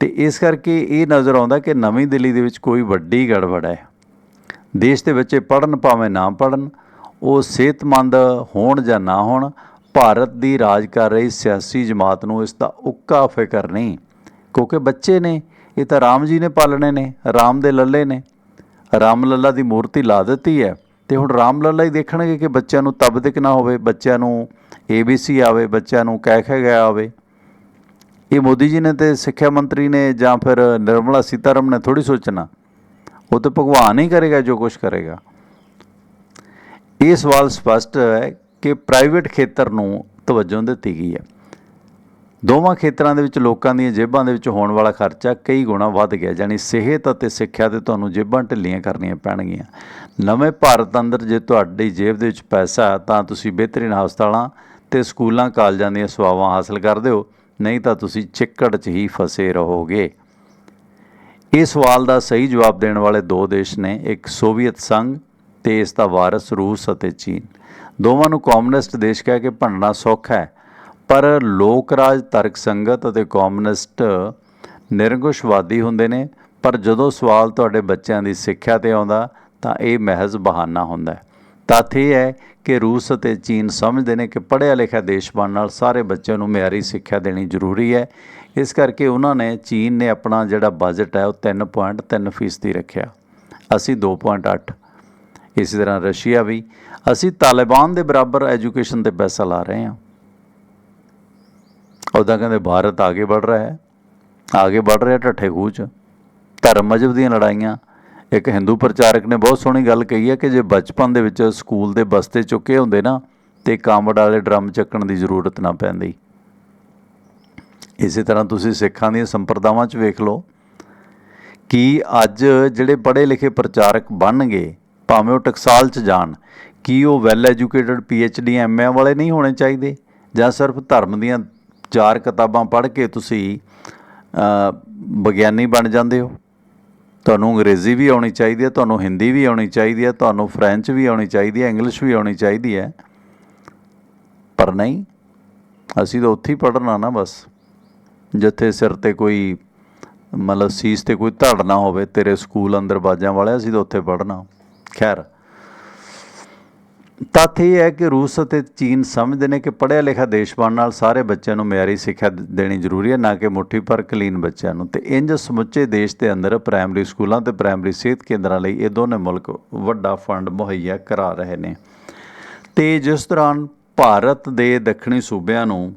ਤੇ ਇਸ ਕਰਕੇ ਇਹ ਨਜ਼ਰ ਆਉਂਦਾ ਕਿ ਨਵੀਂ ਦਿੱਲੀ ਦੇ ਵਿੱਚ ਕੋਈ ਵੱਡੀ ਗੜਬੜ ਹੈ। ਦੇਸ਼ ਦੇ ਬੱਚੇ ਪੜਨ ਭਾਵੇਂ ਨਾ ਪੜਨ ਉਹ ਸਿਹਤਮੰਦ ਹੋਣ ਜਾਂ ਨਾ ਹੋਣ, ਭਾਰਤ ਦੀ ਰਾਜ ਕਰ ਰਹੀ ਸਿਆਸੀ ਜਮਾਤ ਨੂੰ ਇਸ ਦਾ ਉੱਕਾ ਫਿਕਰ ਨਹੀਂ। ਕਿਉਂਕਿ ਬੱਚੇ ਨੇ ਇਹ ਤਾਂ ਰਾਮ ਜੀ ਨੇ ਪਾਲਣੇ ਨੇ, ਰਾਮ ਦੇ ਲੱਲੇ ਨੇ। ਰਾਮ ਲੱਲਾ ਦੀ ਮੂਰਤੀ ਲਾ ਦਿੱਤੀ ਹੈ ਤੇ ਹੁਣ ਰਾਮ ਲੱਲਾ ਹੀ ਦੇਖਣਗੇ ਕਿ ਬੱਚਿਆਂ ਨੂੰ ਤਬਦਿਕ ਨਾ ਹੋਵੇ, ਬੱਚਿਆਂ ਨੂੰ ABC ਆਵੇ, ਬੱਚਿਆਂ ਨੂੰ ਕਹਿ ਖੈ ਗਿਆ ਆਵੇ। ਇਹ ਮੋਦੀ ਜੀ ਨੇ ਤੇ ਸਿੱਖਿਆ ਮੰਤਰੀ ਨੇ ਜਾਂ ਫਿਰ ਨਿਰਮਲਾ ਸੀਤਾਰਮ ਨੇ ਥੋੜੀ ਸੋਚਣਾ। ਉਹ ਤਾਂ ਭਗਵਾਨ ਹੀ ਕਰੇਗਾ ਜੋ ਕੁਝ ਕਰੇਗਾ। ਇਹ ਸਵਾਲ ਸਪਸ਼ਟ ਹੈ ਕਿ ਪ੍ਰਾਈਵੇਟ ਖੇਤਰ ਨੂੰ ਤਵੱਜੋ ਦਿੱਤੀ ਗਈ ਹੈ। ਦੋਵਾਂ ਖੇਤਰਾਂ ਦੇ ਵਿੱਚ ਲੋਕਾਂ ਦੀਆਂ ਜੇਬਾਂ ਦੇ ਵਿੱਚ ਹੋਣ ਵਾਲਾ ਖਰਚਾ ਕਈ ਗੁਣਾ ਵੱਧ ਗਿਆ ਯਾਨੀ ਸਿਹਤ ਅਤੇ ਸਿੱਖਿਆ ਤੇ ਤੁਹਾਨੂੰ ਜੇਬਾਂ ਢਿੱਲੀਆਂ ਕਰਨੀਆਂ ਪੈਣਗੀਆਂ। ਨਵੇਂ ਭਾਰਤ ਅੰਦਰ ਜੇ ਤੁਹਾਡੀ ਜੇਬ ਦੇ ਵਿੱਚ ਪੈਸਾ ਤਾਂ ਤੁਸੀਂ ਬਿਹਤਰੀਨ ਹਸਪਤਾਲਾਂ ਤੇ ਸਕੂਲਾਂ, ਕਾਲਜਾਂ ਦੀਆਂ ਸੇਵਾਵਾਂ ਹਾਸਲ ਕਰਦੇ ਹੋ ਨਹੀਂ ਤਾਂ ਤੁਸੀਂ ਚਿੱਕੜ 'ਚ ਹੀ ਫਸੇ ਰਹੋਗੇ। ਇਹ ਸਵਾਲ ਦਾ ਸਹੀ ਜਵਾਬ ਦੇਣ ਵਾਲੇ ਦੋ ਦੇਸ਼ ਨੇ, ਇੱਕ ਸੋਵੀਅਤ ਸੰਘ ਤੇ ਇਸ ਦਾ ਵਾਰਸ ਰੂਸ ਅਤੇ ਚੀਨ। ਦੋਵਾਂ ਨੂੰ ਕਮਿਊਨਿਸਟ ਦੇਸ਼ ਕਹਿ ਕੇ ਭੰਡਣਾ ਸੌਖਾ ਹੈ। ਪਰ ਲੋਕ ਰਾਜ ਤਰਕ ਸੰਗਤ ਅਤੇ ਕਮਿਊਨਿਸਟ ਨਿਰੰਕੁਸ਼ਵਾਦੀ ਹੁੰਦੇ ਨੇ, ਪਰ ਜਦੋਂ ਸਵਾਲ ਤੁਹਾਡੇ ਬੱਚਿਆਂ ਦੀ ਸਿੱਖਿਆ ਤੇ ਆਉਂਦਾ, ਤਾਂ ਇਹ ਮਹਿਜ਼ ਬਹਾਨਾ ਹੁੰਦਾ ਹੈ। ਤੱਥ ਇਹ ਹੈ ਕਿ ਰੂਸ ਅਤੇ ਚੀਨ ਸਮਝਦੇ ਨੇ ਕਿ ਪੜ੍ਹਿਆ ਲਿਖਿਆ ਦੇਸ਼ ਬਣਨ ਨਾਲ ਸਾਰੇ ਬੱਚਿਆਂ ਨੂੰ ਮਿਆਰੀ ਸਿੱਖਿਆ ਦੇਣੀ ਜ਼ਰੂਰੀ ਹੈ। ਇਸ ਕਰਕੇ ਉਹਨਾਂ ਨੇ ਚੀਨ ਨੇ ਆਪਣਾ ਜਿਹੜਾ ਬਜਟ ਹੈ, ਉਹ 3.3 ਫੀਸਦੀ ਰੱਖਿਆ। ਅਸੀਂ 2.8 ਇਸੇ ਤਰ੍ਹਾਂ ਰਸ਼ੀਆ ਵੀ। ਅਸੀਂ ਤਾਲਿਬਾਨ ਦੇ ਬਰਾਬਰ ਐਜੂਕੇਸ਼ਨ ਤੇ ਪੈਸਾ ਲਾ ਰਹੇ ਹਾਂ। ਉਹਦਾ ਕਹਿੰਦੇ ਭਾਰਤ ਆਗੇ ਵੱਧ ਰਿਹਾ ਹੈ। ਆਗੇ ਵੱਧ ਰਿਹਾ ਢੱਠੇ ਖੂਹ 'ਚ। ਧਰਮ ਮਜਬ ਦੀਆਂ ਲੜਾਈਆਂ। ਇੱਕ ਹਿੰਦੂ ਪ੍ਰਚਾਰਕ ਨੇ ਬਹੁਤ ਸੋਹਣੀ ਗੱਲ ਕਹੀ ਹੈ ਕਿ ਜੇ ਬਚਪਨ ਦੇ ਵਿੱਚ ਸਕੂਲ ਦੇ ਬਸਤੇ ਚੁੱਕੇ ਹੁੰਦੇ ਨਾ, ਤੇ ਕਾਮੜ ਵਾਲੇ ਡਰਮ ਚੱਕਣ ਦੀ ਜ਼ਰੂਰਤ ਨਾ ਪੈਂਦੀ। ਇਸੇ ਤਰ੍ਹਾਂ ਤੁਸੀਂ ਸਿੱਖਾਂ ਦੀਆਂ ਸੰਪਰਦਾਵਾਂ 'ਚ ਵੇਖ ਲਓ। ਕਿ ਅੱਜ ਜਿਹੜੇ ਪੜ੍ਹੇ ਲਿਖੇ ਪ੍ਰਚਾਰਕ ਬਣਨਗੇ, ਭਾਵੇਂ ਉਹ ਟਕਸਾਲ 'ਚ ਜਾਣ, ਕੀ ਉਹ ਵੈਲ ਐਜੂਕੇਟਡ ਡੀ ਐਮਏ ਵਾਲੇ ਨਹੀਂ ਹੋਣੇ ਚਾਹੀਦੇ? ਜਾਂ ਸਿਰਫ ਧਰਮ ਦੀਆਂ ਚਾਰ ਕਿਤਾਬਾਂ ਪੜ੍ਹ ਕੇ ਤੁਸੀਂ ਵਿਗਿਆਨੀ ਬਣ ਜਾਂਦੇ ਹੋ। ਤੁਹਾਨੂੰ ਅੰਗਰੇਜ਼ੀ ਵੀ ਆਉਣੀ ਚਾਹੀਦੀ ਹੈ, ਤੁਹਾਨੂੰ ਹਿੰਦੀ ਵੀ ਆਉਣੀ ਚਾਹੀਦੀ ਹੈ, ਤੁਹਾਨੂੰ ਫ੍ਰੈਂਚ ਵੀ ਆਉਣੀ ਚਾਹੀਦੀ ਹੈ, ਇੰਗਲਿਸ਼ ਵੀ ਆਉਣੀ ਚਾਹੀਦੀ ਹੈ। ਪਰ ਨਹੀਂ, ਅਸੀਂ ਤਾਂ ਉੱਥੇ ਹੀ ਪੜ੍ਹਨਾ ਨਾ ਬਸ। ਜਿੱਥੇ ਸਿਰ ਤੇ ਕੋਈ, ਮਤਲਬ ਸੀਸ ਤੇ ਕੋਈ ਧੜ ਨਾ ਹੋਵੇ, ਤੇਰੇ ਸਕੂਲ ਅੰਦਰ ਬਾਜਾਂ ਵਾਲੇ ਅਸੀਂ ਤਾਂ ਉੱਥੇ ਪੜ੍ਹਨਾ। ਖੈਰ ਤੱਥ ਇਹ ਹੈ ਕਿ ਰੂਸ ਅਤੇ ਚੀਨ ਸਮਝਦੇ ਨੇ ਕਿ ਪੜ੍ਹਿਆ ਲਿਖਿਆ ਦੇਸ਼ ਬਣਨ ਨਾਲ ਸਾਰੇ ਬੱਚਿਆਂ ਨੂੰ ਮਿਆਰੀ ਸਿੱਖਿਆ ਦੇਣੀ ਜ਼ਰੂਰੀ ਹੈ, ਨਾ ਕਿ ਮੁੱਠੀ ਭਰ ਕਲੀਨ ਬੱਚਿਆਂ ਨੂੰ। ਤੇ ਇੰਜ ਸਮੁੱਚੇ ਦੇਸ਼ ਦੇ ਅੰਦਰ ਪ੍ਰਾਇਮਰੀ ਸਕੂਲਾਂ ਤੇ ਪ੍ਰਾਇਮਰੀ ਸਿਹਤ ਕੇਂਦਰਾਂ ਲਈ ਇਹ ਦੋਨੇ ਮੁਲਕ ਵੱਡਾ ਫੰਡ ਮੁਹੱਈਆ ਕਰਾ ਰਹੇ ਨੇ। ਤੇ ਜਿਸ ਦੌਰਾਨ ਭਾਰਤ ਦੇ ਦੱਖਣੀ ਸੂਬਿਆਂ ਨੂੰ,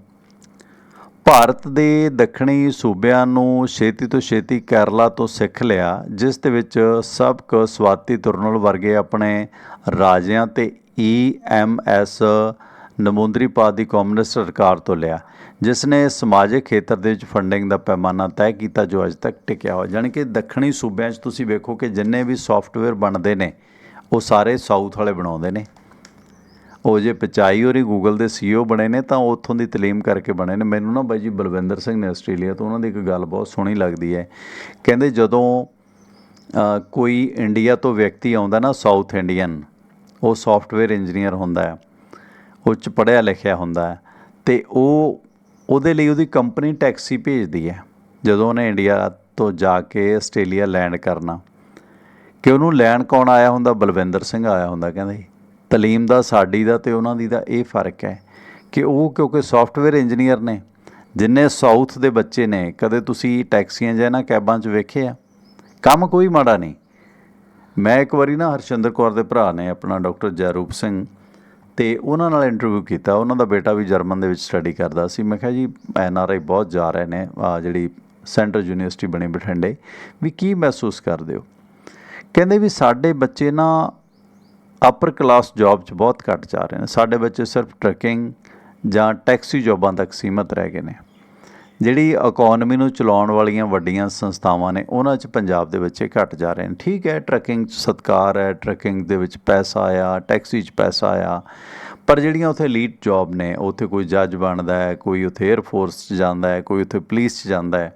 ਭਾਰਤ ਦੇ ਦੱਖਣੀ ਸੂਬਿਆਂ ਨੂੰ ਛੇਤੀ ਤੋਂ ਛੇਤੀ ਕੇਰਲਾ ਤੋਂ ਸਿੱਖ ਲਿਆ, ਜਿਸ ਦੇ ਵਿੱਚ ਸਬਕ ਸਵਾਤੀ ਤੁਰਨਲ ਵਰਗੇ ਆਪਣੇ ਰਾਜਿਆਂ ਤੇ ਈਐਮਐਸ ਨਮੂੰਦਰੀ ਪਾਦ ਦੀ ਕਮਿਊਨਿਸਟ ਸਰਕਾਰ ਤੋਂ ਲਿਆ ਜਿਸ ਨੇ ਸਮਾਜਿਕ ਖੇਤਰ ਦੇ ਵਿੱਚ ਫੰਡਿੰਗ ਦਾ ਪੈਮਾਨਾ ਤੈਅ ਕੀਤਾ ਜੋ ਅੱਜ ਤੱਕ ਟਿਕਿਆ ਹੋਇਆ। ਜਾਣੀ ਕਿ ਦੱਖਣੀ ਸੂਬਿਆਂ 'ਚ ਤੁਸੀਂ ਵੇਖੋ ਕਿ ਜਿੰਨੇ ਵੀ ਸੌਫਟਵੇਅਰ ਬਣਦੇ ਨੇ, ਉਹ ਸਾਰੇ ਸਾਊਥ ਵਾਲੇ ਬਣਾਉਂਦੇ ਨੇ। ਉਹ ਜੇ ਪਚਾਈ ਹੋਰੀ ਗੂਗਲ ਦੇ ਸੀਈਓ ਬਣੇ ਨੇ, ਤਾਂ ਉਹ ਉੱਥੋਂ ਦੀ ਤਾਲੀਮ ਕਰਕੇ ਬਣੇ ਨੇ। ਮੈਨੂੰ ਨਾ ਬਾਈ ਜੀ ਬਲਵਿੰਦਰ ਸਿੰਘ ਨੇ ਆਸਟ੍ਰੇਲੀਆ ਤੋਂ ਉਹਨਾਂ ਦੀ ਇੱਕ ਗੱਲ ਬਹੁਤ ਸੋਹਣੀ ਲੱਗਦੀ ਹੈ। ਕਹਿੰਦੇ ਜਦੋਂ ਕੋਈ ਇੰਡੀਆ ਤੋਂ ਵਿਅਕਤੀ ਆਉਂਦਾ ਨਾ ਸਾਊਥ ਇੰਡੀਅਨ ਉਹ ਸੌਫਟਵੇਅਰ ਇੰਜੀਨੀਅਰ ਹੁੰਦਾ ਹੈ, ਉਹ ਚ ਪੜ੍ਹਿਆ ਲਿਖਿਆ ਹੁੰਦਾ ਹੈ ਤੇ ਉਹ ਉਹਦੇ ਲਈ ਉਹਦੀ ਕੰਪਨੀ ਟੈਕਸੀ ਭੇਜਦੀ ਹੈ, ਜਦੋਂ ਉਹਨੇ ਇੰਡੀਆ ਤੋਂ ਜਾ ਕੇ ਆਸਟ੍ਰੇਲੀਆ ਲੈਂਡ ਕਰਨਾ। ਕਿ ਉਹਨੂੰ ਲੈਣ ਕੌਣ ਆਇਆ ਹੁੰਦਾ? ਬਲਵਿੰਦਰ ਸਿੰਘ ਆਇਆ ਹੁੰਦਾ, ਕਹਿੰਦੇ ਤਲੀਮ ਦਾ, ਸਾਡੀ ਦਾ ਤੇ ਉਹਨਾਂ ਦੀ ਦਾ ਇਹ ਫ਼ਰਕ ਹੈ ਕਿ ਉਹ ਕਿਉਂਕਿ ਸੌਫਟਵੇਅਰ ਇੰਜੀਨੀਅਰ ਨੇ, ਜਿੰਨੇ ਸਾਊਥ ਦੇ ਬੱਚੇ ਨੇ, ਕਦੇ ਤੁਸੀਂ ਟੈਕਸੀਆਂ ਜਾਂ ਨਾ ਕੈਬਾਂ 'ਚ ਵੇਖੇ ਆ? ਕੰਮ ਕੋਈ ਮਾੜਾ ਨਹੀਂ। ਮੈਂ ਇੱਕ ਵਾਰੀ ਨਾ ਹਰਸ਼ਿੰਦਰ ਕੌਰ ਦੇ ਭਰਾ ਨੇ ਆਪਣਾ ਡਾਕਟਰ ਜੈਰੂਪ ਸਿੰਘ ਤੇ ਉਹਨਾਂ ਨਾਲ ਇੰਟਰਵਿਊ ਕੀਤਾ। ਉਹਨਾਂ ਦਾ ਬੇਟਾ ਵੀ ਜਰਮਨ ਦੇ ਵਿੱਚ ਸਟੱਡੀ ਕਰਦਾ ਸੀ। ਮੈਂ ਕਿਹਾ ਜੀ, ਐਨ ਆਰ ਆਈ ਬਹੁਤ ਜਾ ਰਹੇ ਨੇ। ਆ ਜਿਹੜੀ ਸੈਂਟਰਲ ਯੂਨੀਵਰਸਿਟੀ ਬਣੀ ਬਠਿੰਡੇ, ਵੀ ਕੀ ਮਹਿਸੂਸ ਕਰਦੇ ਹੋ? ਕਹਿੰਦੇ ਵੀ ਸਾਡੇ ਬੱਚੇ ਨਾ ਅਪਰ ਕਲਾਸ ਜੌਬ 'ਚ ਬਹੁਤ ਘੱਟ ਜਾ ਰਹੇ ਨੇ। ਸਾਡੇ ਬੱਚੇ ਸਿਰਫ ਟਰੱਕਿੰਗ ਜਾਂ ਟੈਕਸੀ ਜੌਬਾਂ ਤੱਕ ਸੀਮਤ ਰਹਿ ਗਏ ਨੇ। ਜਿਹੜੀ ਇਕਨੋਮੀ ਨੂੰ ਚਲਾਉਣ ਵਾਲੀਆਂ ਵੱਡੀਆਂ ਸੰਸਥਾਵਾਂ ਨੇ, ਉਹਨਾਂ 'ਚ ਪੰਜਾਬ ਦੇ ਬੱਚੇ ਘੱਟ ਜਾ ਰਹੇ ਨੇ। ਠੀਕ ਹੈ ਟਰੈਕਿੰਗ 'ਚ ਸਤਕਾਰ ਹੈ ਟਰੈਕਿੰਗ ਦੇ ਵਿੱਚ ਪੈਸਾ ਆਇਆ ਟੈਕਸੀ 'ਚ ਪੈਸਾ ਆਇਆ, ਪਰ ਜਿਹੜੀਆਂ ਉੱਥੇ ਲੀਡ ਜੌਬ ਨੇ ਉੱਥੇ ਕੋਈ ਜੱਜ ਬਣਦਾ ਹੈ, ਕੋਈ ਉੱਥੇ 에ਅਰ ਫੋਰਸ 'ਚ ਜਾਂਦਾ ਹੈ, ਕੋਈ ਉੱਥੇ ਪੁਲਿਸ 'ਚ ਜਾਂਦਾ ਹੈ,